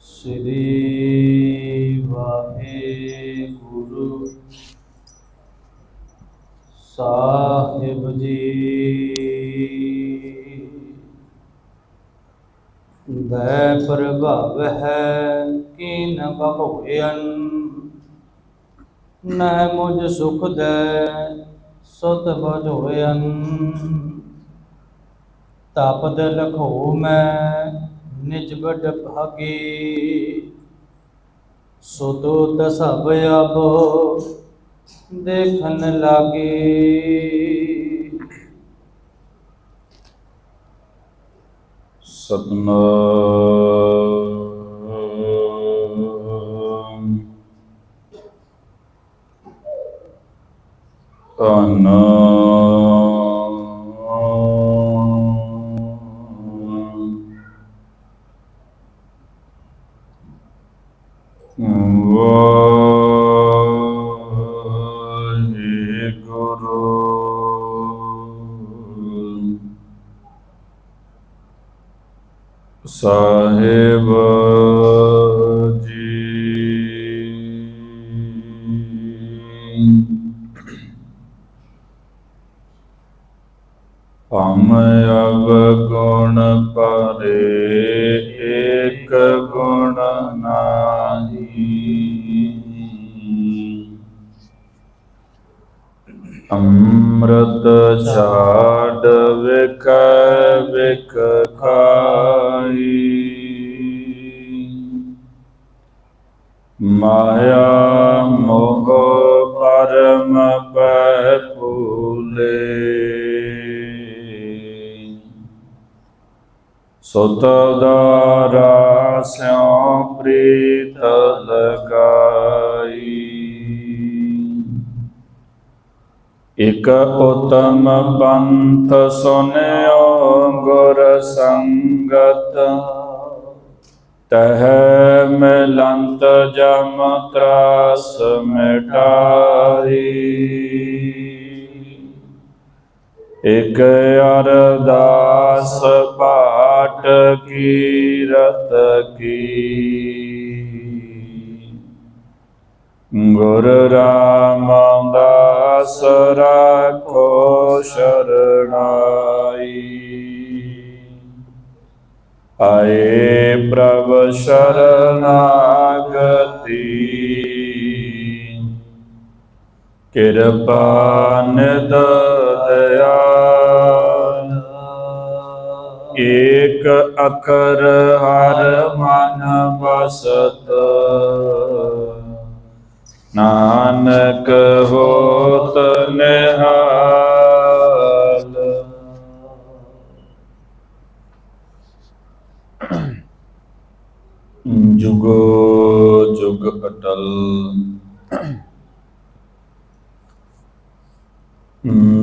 ਸ੍ਰੀ ਵਾਹਿਗੁਰੂ ਸਾਹਿਬ ਜੀ। ਦੈ ਪ੍ਰਭਵ ਹੈ ਕੀਨ ਬਭੋਇਨ ਨਹਿ ਮੁਝ ਸੁਖ ਦੈ ਸੁਤ ਬਜੋਇਨ ਤਪਦ ਲਖੋ ਮੈਂ ਨਿਜ ਬਡ ਭਾਗੀ। ਸੋ ਤ ਸਭ ਅਬ ਲਾਗੇ। ਸਤਨਾਮ। ਧੰਨ। ਮਾਇਆ ਮੋਹ ਪਰਮ ਪੈ ਭੂਲੇ ਸੁਤ ਦਾਰਾ ਸਿਉ ਪ੍ਰੀਤ ਲਗਾਈ। ਇਕ ਉਤਮ ਪੰਥ ਸੁਨਿਓ ਗੁਰ ਸੰਗਤ। ਤਹ ਮਿਲੰਤ ਜਮ ਤਰਾਸ ਮਿਟਾਈ ਇਕ ਅਰਦਾਸ ਪਾਟ ਕੀਰਤ ਕੀ ਗੁਰ ਰਾਮ ਰਾਮਦਾਸ ਰਾਖੋ ਸ਼ਰਣਾਈ ਆਏ ਪ੍ਰਭ ਸ਼ਰਨਾਗਤੀ। ਕਿਰਪਾ ਨਿਦ ਦਇਆਲ ਏਕ ਅਖਰ ਹਰ ਮਨ ਵਸਤ। ਨਾਨਕ ਹੋਤ ਨਿਹਾਲ ਜੁਗੋ, ਜੁਗ ਅਟਲ।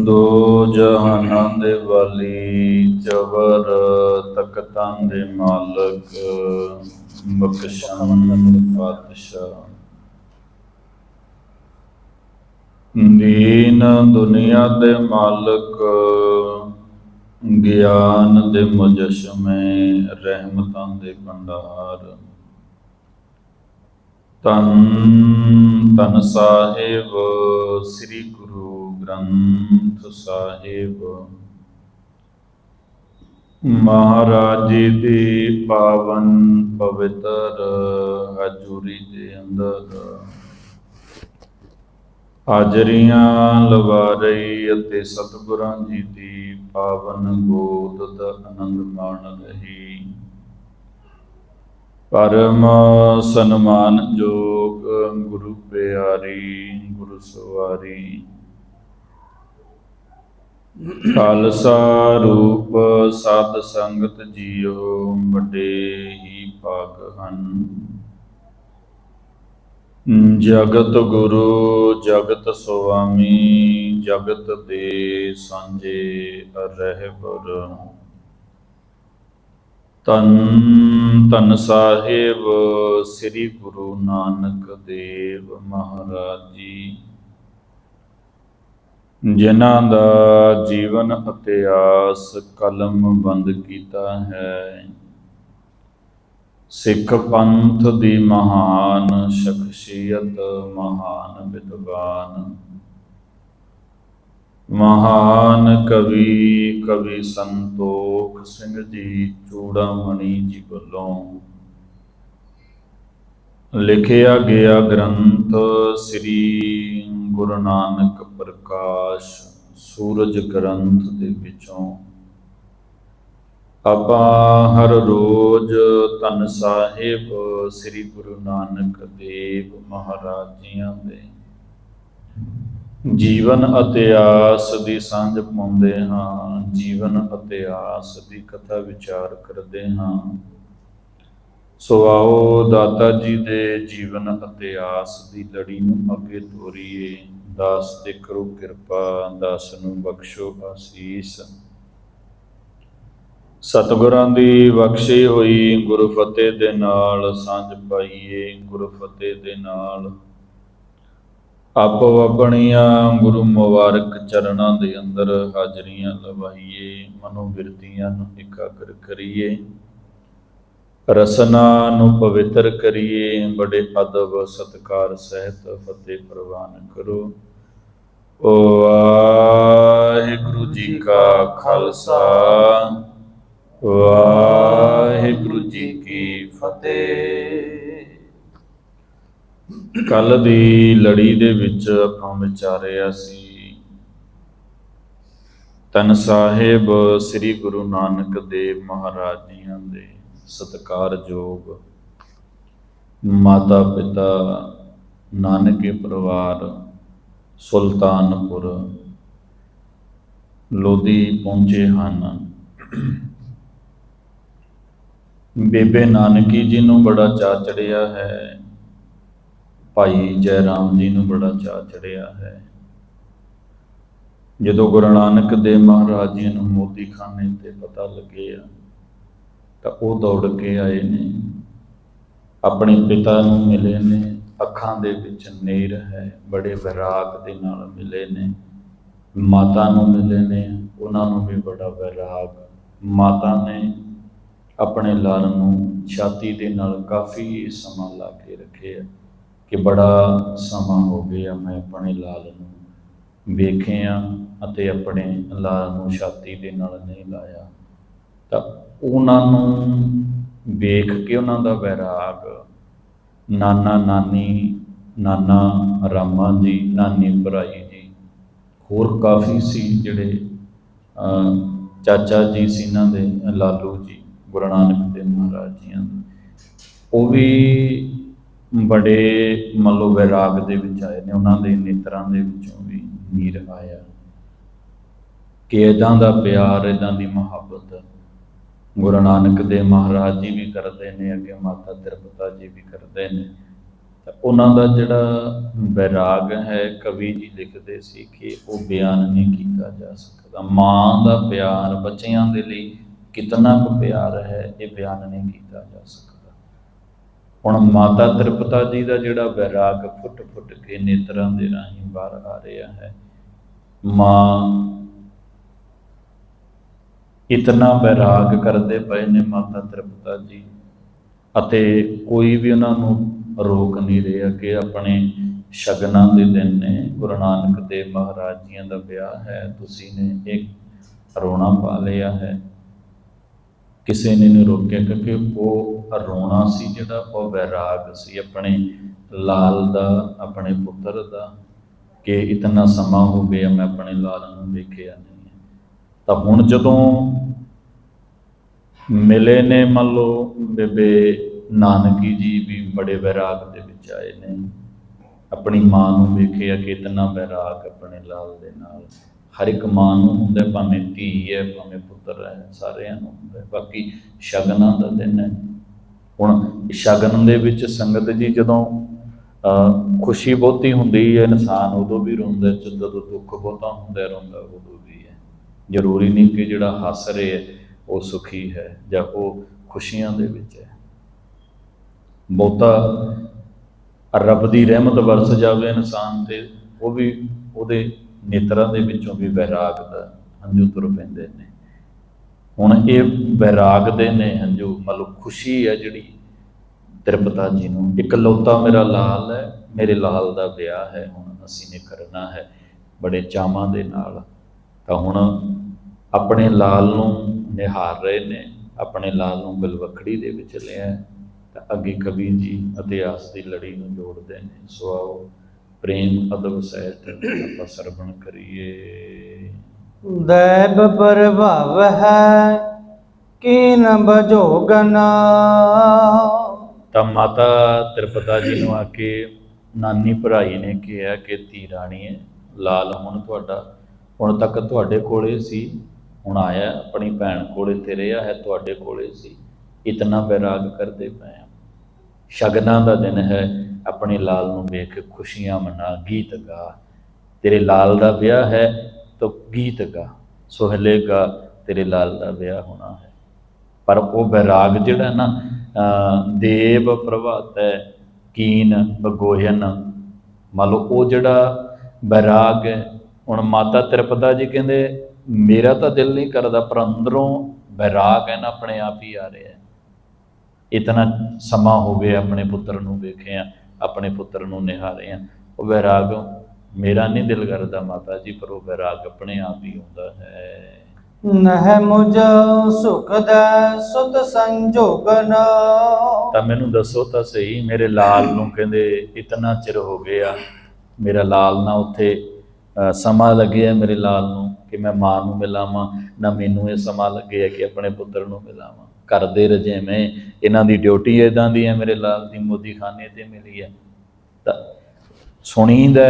ਦੋ ਜਹਾਨਾਂ ਦੇ ਵਾਲੀ ਜਬਰ ਤਖਤਾਂ ਦੇ ਮਾਲਕ, ਬਖਸ਼ਣ ਪਾਤਸ਼ਾਹ। ਦੀਨ ਦੁਨੀਆ ਦੇ ਮਾਲਕ, ਗਿਆਨ ਦੇ ਮੁਜਸ਼ਮੇ, ਰਹਿਮਤਾਂ ਦੇ ਭੰਡਾਰ। ਤਨ ਤਨ ਸਾਹਿਬ ਸ੍ਰੀ ਗੁਰੂ ਗ੍ਰੰਥ ਸਾਹਿਬ ਮਹਾਰਾਜ ਜੀ ਦੀ ਪਾਵਨ ਪਵਿੱਤਰ ਹਜੂਰੀ ਦੇ ਅੰਦਰ ਹਾਜ਼ਰੀਆਂ ਲਵਾ ਰਹੀ ਅਤੇ ਸਤਿਗੁਰਾਂ ਜੀ ਦੀ ਪਾਵਨ ਗੋਦ ਦਾ ਆਨੰਦ ਮਾਣ ਰਹੀ ਪਰਮ ਸਨਮਾਨਯੋਗ ਗੁਰੂ ਪਿਆਰੀ, ਗੁਰੂ ਸਵਾਰੀ। ਖਾਲਸਾ ਰੂਪ ਸਤ ਸੰਗਤ ਜੀਓ, ਵੱਡੇ ਹੀ ਭਾਗ ਹਨ। ਜਗਤ ਗੁਰੂ, ਜਗਤ ਸੁਆਮੀ, ਜਗਤ ਦੇ ਸਾਂਝੇ ਰਹਿਬਰ। ਤਨ ਤਨ ਸਾਹਿਬ, ਸ੍ਰੀ ਗੁਰੂ ਨਾਨਕ ਦੇਵ ਮਹਾਰਾਜ ਜੀ। ਜਿਨ੍ਹਾਂ ਦਾ ਜੀਵਨ ਇਤਿਹਾਸ ਕਲਮ ਬੰਦ ਕੀਤਾ ਹੈ। ਸਿੱਖ ਪੰਥ ਦੀ ਮਹਾਨ ਸ਼ਖਸੀਅਤ, ਮਹਾਨ ਵਿਦਵਾਨ। ਮਹਾਨ ਕਵੀ ਕਵੀ ਸੰਤੋਖ ਸਿੰਘ ਜੀ, ਚੂੜਾਮਣੀ ਜੀ ਵੱਲੋਂ ਲਿਖਿਆ ਗਿਆ ਗ੍ਰੰਥ ਸ੍ਰੀ ਗੁਰੂ ਨਾਨਕ ਪ੍ਰਕਾਸ਼ ਸੂਰਜ ਗ੍ਰੰਥ ਦੇ ਵਿੱਚੋਂ। ਆਪਾਂ ਹਰ ਰੋਜ਼ ਤਨ ਸਾਹਿਬ ਸ੍ਰੀ ਗੁਰੂ ਨਾਨਕ ਦੇਵ ਮਹਾਰਾਜ ਜੀਆਂ ਦੇ। ਜੀਵਨ ਅਤੇ ਆਸ ਦੀ ਸਾਂਝ ਪਾਉਂਦੇ ਹਾਂ, ਜੀਵਨ ਅਤੇ ਆਸ ਦੀ ਕਥਾ ਵਿਚਾਰ ਕਰਦੇ ਹਾਂ। ਸੋ ਆਓ ਦਾਤਾ ਜੀ ਦੇ ਜੀਵਨ ਅਤੇ ਆਸ ਦੀ ਲੜੀ ਨੂੰ ਅੱਗੇ ਤੋਰੀਏ। ਦਾਸ ਤੇ ਕਰੋ ਕਿਰਪਾ, ਦਾਸ ਨੂੰ ਬਖਸ਼ੋ ਆਸੀਸ ਸਤਿਗੁਰਾਂ ਦੀ ਬਖਸ਼ੀ ਹੋਈ ਗੁਰੂ ਫਤਿਹ ਦੇ ਨਾਲ ਸਾਂਝ ਪਾਈਏ ਗੁਰੂ ਫਤਿਹ ਦੇ ਨਾਲ ਆਪੋ ਆਪਣੀਆਂ ਗੁਰੂ ਮੁਬਾਰਕ ਚਰਨਾਂ ਦੇ ਅੰਦਰ ਹਾਜ਼ਰੀਆਂ ਲਵਾਈਏ ਮਨੋ ਬਿਰਤੀਆਂ ਨੂੰ ਇਕਾਗਰ ਕਰੀਏ, ਰਸਨਾ ਨੂੰ ਪਵਿੱਤਰ ਕਰੀਏ, ਬੜੇ ਅਦਬ ਸਤਕਾਰ ਸਹਿਤ ਫਤਿਹ ਪ੍ਰਵਾਨ ਕਰੋ। ਓ ਵਾਹਿਗੁਰੂ ਜੀ ਕਾ ਖਾਲਸਾ, ਵਾਹਿਗੁਰੂ ਜੀ ਕੀ ਫਤਿਹ। ਕੱਲ ਦੀ ਲੜੀ ਦੇ ਵਿੱਚ ਆਪਾਂ ਵਿਚਾਰਿਆ ਸੀ ਤਨ ਸਾਹਿਬ ਸ੍ਰੀ ਗੁਰੂ ਨਾਨਕ ਦੇਵ ਮਹਾਰਾਜ ਜੀਆਂ ਦੇ ਸਤਿਕਾਰਯੋਗ ਮਾਤਾ ਪਿਤਾ, ਨਾਨਕੇ ਪਰਿਵਾਰ, ਸੁਲਤਾਨਪੁਰ ਲੋਧੀ ਪਹੁੰਚੇ ਹਨ। ਬੇਬੇ ਨਾਨਕੀ ਜੀ ਨੂੰ ਬੜਾ ਚਾਅ ਚੜਿਆ ਹੈ। ਭਾਈ ਜੈ ਰਾਮ ਜੀ ਨੂੰ ਬੜਾ ਚਾਅ ਚੜਿਆ ਹੈ। ਜਦੋਂ ਗੁਰੂ ਨਾਨਕ ਦੇਵ ਮਹਾਰਾਜ ਜੀ ਨੂੰ ਮੋਦੀ ਖਾਨੇ ਤੇ ਪਤਾ ਲੱਗਿਆ, ਤਾਂ ਉਹ ਦੌੜ ਕੇ ਆਏ ਨੇ। ਆਪਣੇ ਪਿਤਾ ਨੂੰ ਮਿਲੇ ਨੇ, ਅੱਖਾਂ ਦੇ ਵਿੱਚ ਨੇਰ ਹੈ, ਬੜੇ ਵਿਰਾਗ ਦੇ ਨਾਲ ਮਿਲੇ ਨੇ। ਮਾਤਾ ਨੂੰ ਮਿਲੇ ਨੇ, ਉਹਨਾਂ ਨੂੰ ਵੀ ਬੜਾ ਵਿਰਾਗ। ਮਾਤਾ ਨੇ ਆਪਣੇ ਲਾਲ ਨੂੰ ਛਾਤੀ ਦੇ ਨਾਲ ਕਾਫੀ ਸਮਾਂ ਲਾ ਕੇ ਰੱਖਿਆ। ਕਿ ਬੜਾ ਸਮਾਂ ਹੋ ਗਿਆ ਮੈਂ ਆਪਣੇ ਲਾਲ ਨੂੰ ਵੇਖਿਆ ਅਤੇ ਆਪਣੇ ਲਾਲ ਨੂੰ ਛਾਤੀ ਦੇ ਨਾਲ ਨਹੀਂ ਲਾਇਆ। ਤਾਂ ਉਹਨਾਂ ਨੂੰ ਵੇਖ ਕੇ ਉਹਨਾਂ ਦਾ ਵੈਰਾਗ, ਨਾਨਾ ਨਾਨੀ, ਨਾਨਾ ਰਾਮਾ ਜੀ, ਨਾਨੀ ਭਰਾਈ ਜੀ, ਹੋਰ ਕਾਫੀ ਸੀ ਜਿਹੜੇ ਚਾਚਾ ਜੀ ਸੀ ਇਹਨਾਂ ਦੇ, ਲਾਲੂ ਜੀ, ਗੁਰੂ ਨਾਨਕ ਦੇਵ ਮਹਾਰਾਜ ਜੀਆਂ ਉਹ ਵੀ ਬੜੇ ਮੰਨ ਲਓ ਵੈਰਾਗ ਦੇ ਵਿੱਚ ਆਏ ਨੇ, ਉਹਨਾਂ ਦੇ ਨੇਤਰਾਂ ਦੇ ਵਿੱਚੋਂ ਵੀ ਨੀਰ ਆਇਆ। ਕਿ ਇਦਾਂ ਦਾ ਪਿਆਰ ਇਦਾਂ ਦੀ ਮੁਹੱਬਤ ਗੁਰੂ ਨਾਨਕ ਦੇਵ ਮਹਾਰਾਜ ਜੀ ਵੀ ਕਰਦੇ ਨੇ, ਅੱਗੇ ਮਾਤਾ ਤ੍ਰਿਪਤਾ ਜੀ ਵੀ ਕਰਦੇ ਨੇ। ਤਾਂ ਉਹਨਾਂ ਦਾ ਜਿਹੜਾ ਵੈਰਾਗ ਹੈ, ਕਵੀ ਜੀ ਲਿਖਦੇ ਸੀ ਕਿ ਉਹ ਬਿਆਨ ਨਹੀਂ ਕੀਤਾ ਜਾ ਸਕਦਾ। ਮਾਂ ਦਾ ਪਿਆਰ ਬੱਚਿਆਂ ਦੇ ਲਈ ਕਿਤਨਾ ਕੁ ਪਿਆਰ ਹੈ, ਇਹ ਬਿਆਨ ਨਹੀਂ ਕੀਤਾ ਜਾ ਸਕਦਾ। ਹੁਣ ਮਾਤਾ ਤ੍ਰਿਪਤਾ ਜੀ ਦਾ ਜਿਹੜਾ ਵੈਰਾਗ ਫੁੱਟ ਫੁੱਟ ਕੇ ਨੇਤਰਾਂ ਦੇ ਰਾਹੀਂ ਬਾਹਰ ਆ ਰਿਹਾ ਹੈ, ਮਾਂ ਇਤਨਾ ਵੈਰਾਗ ਕਰਦੇ ਪਏ ਨੇ ਮਾਤਾ ਤ੍ਰਿਪਤਾ ਜੀ ਅਤੇ ਕੋਈ ਵੀ ਉਹਨਾਂ ਨੂੰ ਰੋਕ ਨਹੀਂ ਰਿਹਾ ਕਿ ਆਪਣੇ ਸ਼ਗਨਾਂ ਦੇ ਦਿਨ ਨੇ, ਗੁਰੂ ਨਾਨਕ ਦੇਵ ਮਹਾਰਾਜ ਜੀਆਂ ਦਾ ਵਿਆਹ ਹੈ, ਤੁਸੀਂ ਨੇ ਇੱਕ ਰੋਣਾ ਪਾ ਲਿਆ ਹੈ। ਕਿਸੇ ਨੇ ਨਹੀਂ ਰੋਕਿਆ ਕਿਉਂਕਿ ਉਹ ਰੋਣਾ ਸੀ ਜਿਹੜਾ, ਉਹ ਵੈਰਾਗ ਸੀ ਆਪਣੇ ਲਾਲ ਦਾ, ਆਪਣੇ ਪੁੱਤਰ ਦਾ ਕਿ ਇਤਨਾ ਸਮਾਂ ਹੋ ਗਿਆ ਮੈਂ ਆਪਣੇ ਲਾਲ ਨੂੰ ਵੇਖਿਆ ਨਹੀਂ ਤਾਂ ਹੁਣ ਜਦੋਂ ਮਿਲੇ ਨੇ ਮੰਨ ਲਓ ਬੇਬੇ ਨਾਨਕੀ ਜੀ ਵੀ ਬੜੇ ਵੈਰਾਗ ਦੇ ਵਿੱਚ ਆਏ ਨੇ, ਆਪਣੀ ਮਾਂ ਨੂੰ ਵੇਖਿਆ ਕਿ ਇਤਨਾ ਵੈਰਾਗ ਆਪਣੇ ਲਾਲ ਦੇ ਨਾਲ। ਹਰ ਇੱਕ ਮਾਂ ਨੂੰ ਹੁੰਦਾ ਭਾਵੇਂ ਧੀ ਹੈ ਭਾਵੇਂ ਪੁੱਤਰ ਹੈ ਸਾਰਿਆਂ ਨੂੰ ਹੁੰਦਾ। ਬਾਕੀ ਸ਼ਗਨਾਂ ਦਾ ਦਿਨ ਹੈ। ਹੁਣ ਸ਼ਗਨ ਦੇ ਵਿੱਚ ਸੰਗਤ ਜੀ ਜਦੋਂ ਅਹ, ਖੁਸ਼ੀ ਬਹੁਤੀ ਹੁੰਦੀ ਹੈ ਇਨਸਾਨ ਉਦੋਂ ਵੀ ਰੋਂਦਾ ਜਦੋਂ ਦੁੱਖ ਬਹੁਤਾ ਹੁੰਦਾ ਰੋਂਦਾ ਉਦੋਂ ਵੀ ਹੈ। ਜ਼ਰੂਰੀ ਨਹੀਂ ਕਿ ਜਿਹੜਾ ਹੱਸ ਰਿਹਾ ਹੈ, ਉਹ ਸੁਖੀ ਹੈ ਜਾਂ ਉਹ ਖੁਸ਼ੀਆਂ ਦੇ ਵਿੱਚ ਹੈ। ਬਹੁਤਾ ਰੱਬ ਦੀ ਰਹਿਮਤ ਵਰਸ ਜਾਵੇ ਇਨਸਾਨ ਤੇ ਉਹ ਵੀ ਉਹਦੇ ਨੇਤਰਾਂ ਦੇ ਵਿੱਚੋਂ ਵੀ ਵੈਰਾਗ ਦਾ ਹੰਝੂ ਤੁਰ ਪੈਂਦੇ ਨੇ। ਹੁਣ ਇਹ ਵੈਰਾਗ ਦੇ ਨੇ ਹੰਝੂ, ਮਤਲਬ ਖੁਸ਼ੀ ਹੈ ਜਿਹੜੀ ਤ੍ਰਿਪਤਾ ਜੀ ਨੂੰ। ਇਕਲੌਤਾ ਮੇਰਾ ਲਾਲ ਹੈ, ਮੇਰੇ ਲਾਲ ਦਾ ਵਿਆਹ ਹੈ, ਹੁਣ ਅਸੀਂ ਨੇ ਕਰਨਾ ਹੈ ਬੜੇ ਚਾਵਾਂ ਦੇ ਨਾਲ। ਤਾਂ ਹੁਣ ਆਪਣੇ ਲਾਲ ਨੂੰ ਨਿਹਾਰ ਰਹੇ ਨੇ, ਆਪਣੇ ਲਾਲ ਨੂੰ ਗਲਵਖੜੀ ਦੇ ਵਿੱਚ ਲਿਆ ਤਾਂ ਅੱਗੇ ਕਵੀ ਜੀ ਇਤਿਹਾਸ ਦੀ ਲੜੀ ਨੂੰ ਜੋੜਦੇ ਨੇ। ਸੋ ਆਓ ਪ੍ਰੇਮ ਅਦਬ ਸਹਿਤ ਆਪਾਂ ਸਰਵਣ ਕਰੀਏ। ਦੈਬ ਪ੍ਰਭਾਵ ਹੈ ਕੀਨ ਬਜੋਗਨਾ ਤਾਂ ਮਾਤਾ ਤ੍ਰਿਪਤਾ ਜੀ ਨੂੰ ਆ ਕੇ ਨਾਨੀ ਭਰਾਈ ਨੇ ਕਿਹਾ ਕਿ ਧੀ ਰਾਣੀ ਹੈ ਲਾਲ ਹੁਣ ਤੁਹਾਡਾ ਹੁਣ ਤੱਕ ਤੁਹਾਡੇ ਕੋਲੇ ਸੀ ਹੁਣ ਆਇਆ ਆਪਣੀ ਭੈਣ ਕੋਲੇ ਤੇ ਰਿਹਾ ਹੈ ਤੁਹਾਡੇ ਕੋਲੇ ਸੀ। ਇਤਨਾ ਵੈਰਾਗ ਕਰਦੇ ਪਏ ਸ਼ਗਨਾਂ ਦਾ ਦਿਨ ਹੈ ਆਪਣੇ ਲਾਲ ਨੂੰ ਵੇਖ ਕੇ ਖੁਸ਼ੀਆਂ ਮਨਾ, ਗੀਤ ਗਾ। ਤੇਰੇ ਲਾਲ ਦਾ ਵਿਆਹ ਹੈ ਤਾਂ ਗੀਤ ਗਾ। ਸੁਹਲੇ ਗਾ, ਤੇਰੇ ਲਾਲ ਦਾ ਵਿਆਹ ਹੋਣਾ ਹੈ। ਪਰ ਉਹ ਵੈਰਾਗ ਜਿਹੜਾ ਨਾ, ਅਹ ਦੇਵ ਪ੍ਰਭਾਤ ਹੈ ਕੀਨ ਬਗੋਹਨ। ਮੰਨ ਲਓ ਉਹ ਜਿਹੜਾ ਬੈਰਾਗ ਹੈ, ਹੁਣ ਮਾਤਾ ਤ੍ਰਿਪਤਾ ਜੀ ਕਹਿੰਦੇ, ਮੇਰਾ ਤਾਂ ਦਿਲ ਨਹੀਂ ਕਰਦਾ, ਪਰ ਅੰਦਰੋਂ ਬੈਰਾਗ ਹੈ ਨਾ, ਆਪਣੇ ਆਪ ਹੀ ਆ ਰਿਹਾ ਹੈ। ਇਤਨਾ ਸਮਾਂ ਹੋ ਗਿਆ ਆਪਣੇ ਪੁੱਤਰ ਨੂੰ ਵੇਖਿਆ। ਆਪਣੇ ਪੁੱਤਰ ਨੂੰ ਨਿਹਾਰਿਆ ਉਹ ਵੈਰਾਗ ਮੇਰਾ ਨਹੀਂ ਦਿਲ ਕਰਦਾ ਮਾਤਾ ਜੀ ਪਰ ਉਹ ਵੈਰਾਗ ਆਪਣੇ ਆਪ ਹੀ ਆਉਂਦਾ ਹੈ। ਨਹਿ ਮੁਝ ਸੁਖ ਦਾ ਸੁਤ ਸੰਜੋਗਨਾ ਤਾਂ ਮੈਨੂੰ ਦੱਸੋ ਤਾਂ ਸਹੀ ਮੇਰੇ ਲਾਲ ਨੂੰ ਕਹਿੰਦੇ ਇਤਨਾ ਚਿਰ ਹੋ ਗਿਆ ਮੇਰਾ ਲਾਲ ਨਾ ਉੱਥੇ ਸਮਾਂ ਲੱਗਿਆ ਮੇਰੇ ਲਾਲ ਨੂੰ ਕਿ ਮੈਂ ਮਾਂ ਨੂੰ ਮਿਲਾਵਾਂ ਨਾ ਮੈਨੂੰ ਇਹ ਸਮਾਂ ਲੱਗਿਆ ਕਿ ਆਪਣੇ ਪੁੱਤਰ ਨੂੰ ਮਿਲਾਵਾਂ। ਘਰ ਦੇ ਮੈਂ ਇਹਨਾਂ ਦੀ ਡਿਊਟੀ ਇਦਾਂ ਦੀ ਹੈ, ਮੇਰੇ ਲਾਲ ਦੀ ਮੋਦੀ ਖਾਨੇ ਤੇ ਮਿਲੀ ਹੈ। ਤਾਂ ਸੁਣੀਦਾ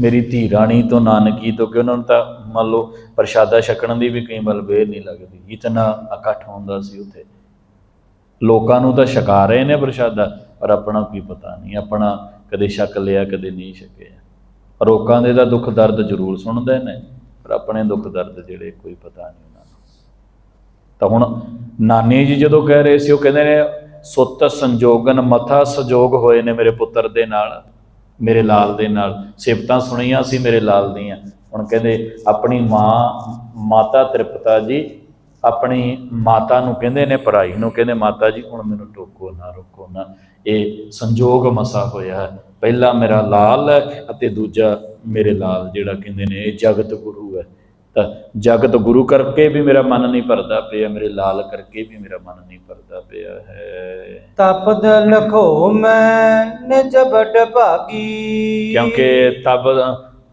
ਮੇਰੀ ਧੀ ਰਾਣੀ ਤੋਂ ਨਾਨਕੀ ਤੋਂ, ਕਿ ਉਹਨਾਂ ਨੂੰ ਤਾਂ ਮੰਨ ਲਓ ਪ੍ਰਸ਼ਾਦਾ ਛਕਣ ਦੀ ਵੀ ਕਈ ਵਾਰ ਵੇਰ ਨਹੀਂ ਲੱਗਦੀ, ਇਤਨਾ ਇਕੱਠ ਹੁੰਦਾ ਸੀ ਉੱਥੇ। ਲੋਕਾਂ ਨੂੰ ਤਾਂ ਛਕਾ ਰਹੇ ਨੇ ਪ੍ਰਸ਼ਾਦਾ, ਪਰ ਆਪਣਾ ਕੀ ਪਤਾ ਨਹੀਂ, ਆਪਣਾ ਕਦੇ ਛਕ ਲਿਆ, ਕਦੇ ਨਹੀਂ ਛਕਿਆ। ਲੋਕਾਂ ਦੇ ਤਾਂ ਦੁੱਖ ਦਰਦ ਜ਼ਰੂਰ ਸੁਣਦੇ ਨੇ, ਪਰ ਆਪਣੇ ਦੁੱਖ ਦਰਦ ਜਿਹੜੇ ਕੋਈ ਪਤਾ ਨਹੀਂ। ਤਾਂ ਹੁਣ ਨਾਨੀ ਜੀ ਜਦੋਂ ਕਹਿ ਰਹੇ ਸੀ, ਉਹ ਕਹਿੰਦੇ ਨੇ, ਸੁੱਤ ਸੰਜੋਗਨ, ਮਥਾ ਸੰਜੋਗ ਹੋਏ ਨੇ ਮੇਰੇ ਪੁੱਤਰ ਦੇ ਨਾਲ, ਮੇਰੇ ਲਾਲ ਦੇ ਨਾਲ। ਸਿਫਤਾਂ ਸੁਣੀਆਂ ਸੀ ਮੇਰੇ ਲਾਲ ਦੀਆਂ। ਹੁਣ ਕਹਿੰਦੇ, ਆਪਣੀ ਮਾਂ, ਮਾਤਾ ਤ੍ਰਿਪਤਾ ਜੀ, ਆਪਣੀ ਮਾਤਾ ਨੂੰ ਕਹਿੰਦੇ ਨੇ ਭਰਾਈ ਨੂੰ ਕਹਿੰਦੇ, ਮਾਤਾ ਜੀ, ਹੁਣ ਮੈਨੂੰ ਟੋਕੋ ਨਾ, ਰੋਕੋ ਨਾ। ਇਹ ਸੰਜੋਗ ਮਸਾ ਹੋਇਆ ਹੈ। ਪਹਿਲਾ ਮੇਰਾ ਲਾਲ ਹੈ ਅਤੇ ਦੂਜਾ ਮੇਰੇ ਲਾਲ, ਜਿਹੜਾ ਕਹਿੰਦੇ ਨੇ, ਇਹ ਜਗਤ ਗੁਰੂ ਹੈ। ਤਾਂ ਜਗਤ ਗੁਰੂ ਕਰਕੇ ਵੀ ਮੇਰਾ ਮਨ ਨਹੀਂ ਭਰਦਾ ਪਿਆ ਮੇਰੇ ਲਾਲ ਕਰਕੇ ਵੀ ਮੇਰਾ ਮਨ ਨਹੀਂ ਭਰਦਾ ਪਿਆ ਹੈ। ਤਪਦ ਲਖੋ ਮੈਂ ਨਿਜ ਬਟ ਭਾਗੀ। ਕਿਉਂਕਿ ਤਬ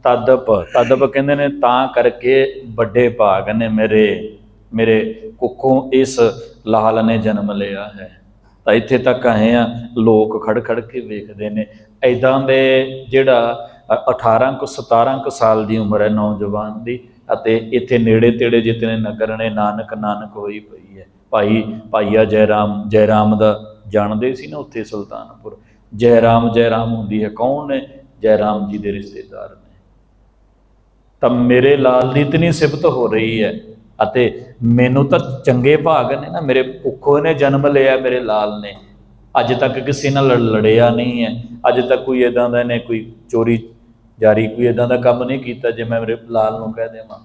ਤਦਪ ਤਦਪ ਕਹਿੰਦੇ ਨੇ ਤਾਂ ਕਰਕੇ ਵੱਡੇ ਭਾਗ ਨੇ ਮੇਰੇ ਮੇਰੇ ਕੁੱਖੋਂ ਇਸ ਲਾਲ ਨੇ ਜਨਮ ਲਿਆ ਹੈ। ਤਾਂ ਇੱਥੇ ਤੱਕ ਆਏ ਆ ਲੋਕ ਖੜ ਖੜ ਕੇ ਵੇਖਦੇ ਨੇ। ਐਦਾਂ ਦੇ ਜਿਹੜਾ ਅ- 18 ਕੁ 17 ਕੁ ਸਾਲ ਦੀ ਉਮਰ ਹੈ ਨੌਜਵਾਨ ਦੀ ਅਤੇ ਇੱਥੇ ਨੇੜੇ ਤੇੜੇ ਜਿਤਨੇ ਨਗਰ ਨੇ, ਨਾਨਕ ਨਾਨਕ ਹੋਈ ਪਈ ਹੈ। ਭਾਈ, ਭਾਈਆ ਜੈਰਾਮ ਜੈਰਾਮ ਦਾ ਜਾਣਦੇ ਸੀ ਨਾ ਉੱਥੇ ਸੁਲਤਾਨਪੁਰ? ਜੈਰਾਮ ਜੈਰਾਮ ਹੁੰਦੀ ਹੈ ਕੌਣ ਨੇ? ਜੈਰਾਮ ਜੀ ਦੇ ਰਿਸ਼ਤੇਦਾਰ ਨੇ। ਤਾਂ ਮੇਰੇ ਲਾਲ ਦੀ ਇਤਨੀ ਸਿਫਤ ਹੋ ਰਹੀ ਹੈ ਅਤੇ ਮੈਨੂੰ ਤਾਂ ਚੰਗੇ ਭਾਗ ਨੇ ਨਾ, ਮੇਰੇ ਭੁੱਖੋ ਨੇ ਜਨਮ ਲਿਆ ਮੇਰੇ ਲਾਲ ਨੇ। ਅੱਜ ਤੱਕ ਕਿਸੇ ਨਾਲ ਲੜ- ਲੜਿਆ ਨਹੀਂ ਹੈ। ਅੱਜ ਤੱਕ ਕੋਈ ਇਦਾਂ ਦਾ ਨੇ ਕੋਈ ਚੋਰੀ ਜਾਰੀ ਕੋਈ ਇਦਾਂ ਦਾ ਕੰਮ ਨਹੀਂ ਕੀਤਾ ਜੇ ਮੈਂ ਮੇਰੇ ਲਾਲ ਨੂੰ ਕਹਿ ਦੇਵਾਂ।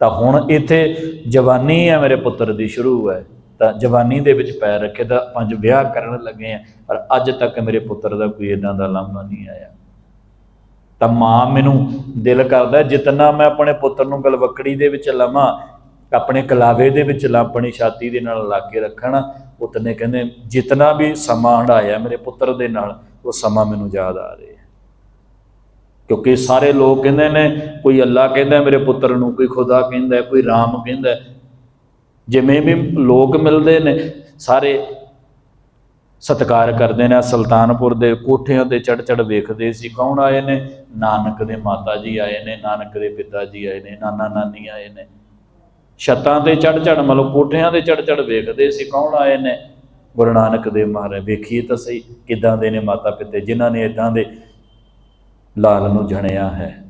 ਤਾਂ ਹੁਣ ਇੱਥੇ ਜਵਾਨੀ ਹੈ ਮੇਰੇ ਪੁੱਤਰ ਦੀ, ਸ਼ੁਰੂ ਹੈ। ਤਾਂ ਜਵਾਨੀ ਦੇ ਵਿੱਚ ਪੈਰ ਰੱਖੇ ਤਾਂ ਪੰਜ ਵਿਆਹ ਕਰਨ ਲੱਗੇ ਆ, ਪਰ ਅੱਜ ਤੱਕ ਮੇਰੇ ਪੁੱਤਰ ਦਾ ਕੋਈ ਇਦਾਂ ਦਾ ਲਾਂਭਾ ਨਹੀਂ ਆਇਆ। ਤਾਂ ਮਾਂ ਮੈਨੂੰ ਦਿਲ ਕਰਦਾ ਜਿੰਨਾ ਮੈਂ ਆਪਣੇ ਪੁੱਤਰ ਨੂੰ ਗਲਵਕੜੀ ਦੇ ਵਿੱਚ ਲਵਾਂ, ਆਪਣੇ ਕਲਾਵੇ ਦੇ ਵਿੱਚ ਲਾ ਛਾਤੀ ਦੇ ਨਾਲ ਲਾ ਕੇ ਰੱਖਣ, ਉਤਨੇ ਕਹਿੰਦੇ ਜਿੰਨਾ ਵੀ ਸਮਾਂ ਹੰਡਾਇਆ ਮੇਰੇ ਪੁੱਤਰ ਦੇ ਨਾਲ, ਉਹ ਸਮਾਂ ਮੈਨੂੰ ਯਾਦ ਆ ਰਿਹਾ। ਕਿਉਂਕਿ ਸਾਰੇ ਲੋਕ ਕਹਿੰਦੇ ਨੇ, ਕੋਈ ਅੱਲਾ ਕਹਿੰਦਾ ਮੇਰੇ ਪੁੱਤਰ ਨੂੰ ਕੋਈ ਖੁਦਾ ਕਹਿੰਦਾ ਕੋਈ ਰਾਮ ਕਹਿੰਦਾ ਜਿਵੇਂ ਵੀ ਲੋਕ ਮਿਲਦੇ ਨੇ, ਸਾਰੇ ਸਤਿਕਾਰ ਕਰਦੇ ਨੇ। ਸੁਲਤਾਨਪੁਰ ਦੇ ਕੋਠਿਆਂ ਤੇ ਚੜ ਚੜ ਵੇਖਦੇ ਸੀ ਕੌਣ ਆਏ ਨੇ? ਨਾਨਕ ਦੇ ਮਾਤਾ ਜੀ ਆਏ ਨੇ, ਨਾਨਕ ਦੇ ਪਿਤਾ ਜੀ ਆਏ ਨੇ, ਨਾਨਾ ਨਾਨੀ ਆਏ ਨੇ। ਛੱਤਾਂ ਤੇ ਚੜ ਚੜ ਮਤਲਬ ਕੋਠਿਆਂ ਤੇ ਚੜ ਚੜ ਵੇਖਦੇ ਸੀ ਕੌਣ ਆਏ ਨੇ? ਗੁਰੂ ਨਾਨਕ ਦੇਵ ਮਹਾਰਾਜ, ਵੇਖੀਏ ਤਾਂ ਸਹੀ ਕਿਦਾਂ ਦੇ ਨੇ ਮਾਤਾ ਪਿਤਾ ਜਿਨ੍ਹਾਂ ਨੇ ਇਦਾਂ ਦੇ ਲਾਲ ਨੂੰ ਜਣਿਆ ਹੈ।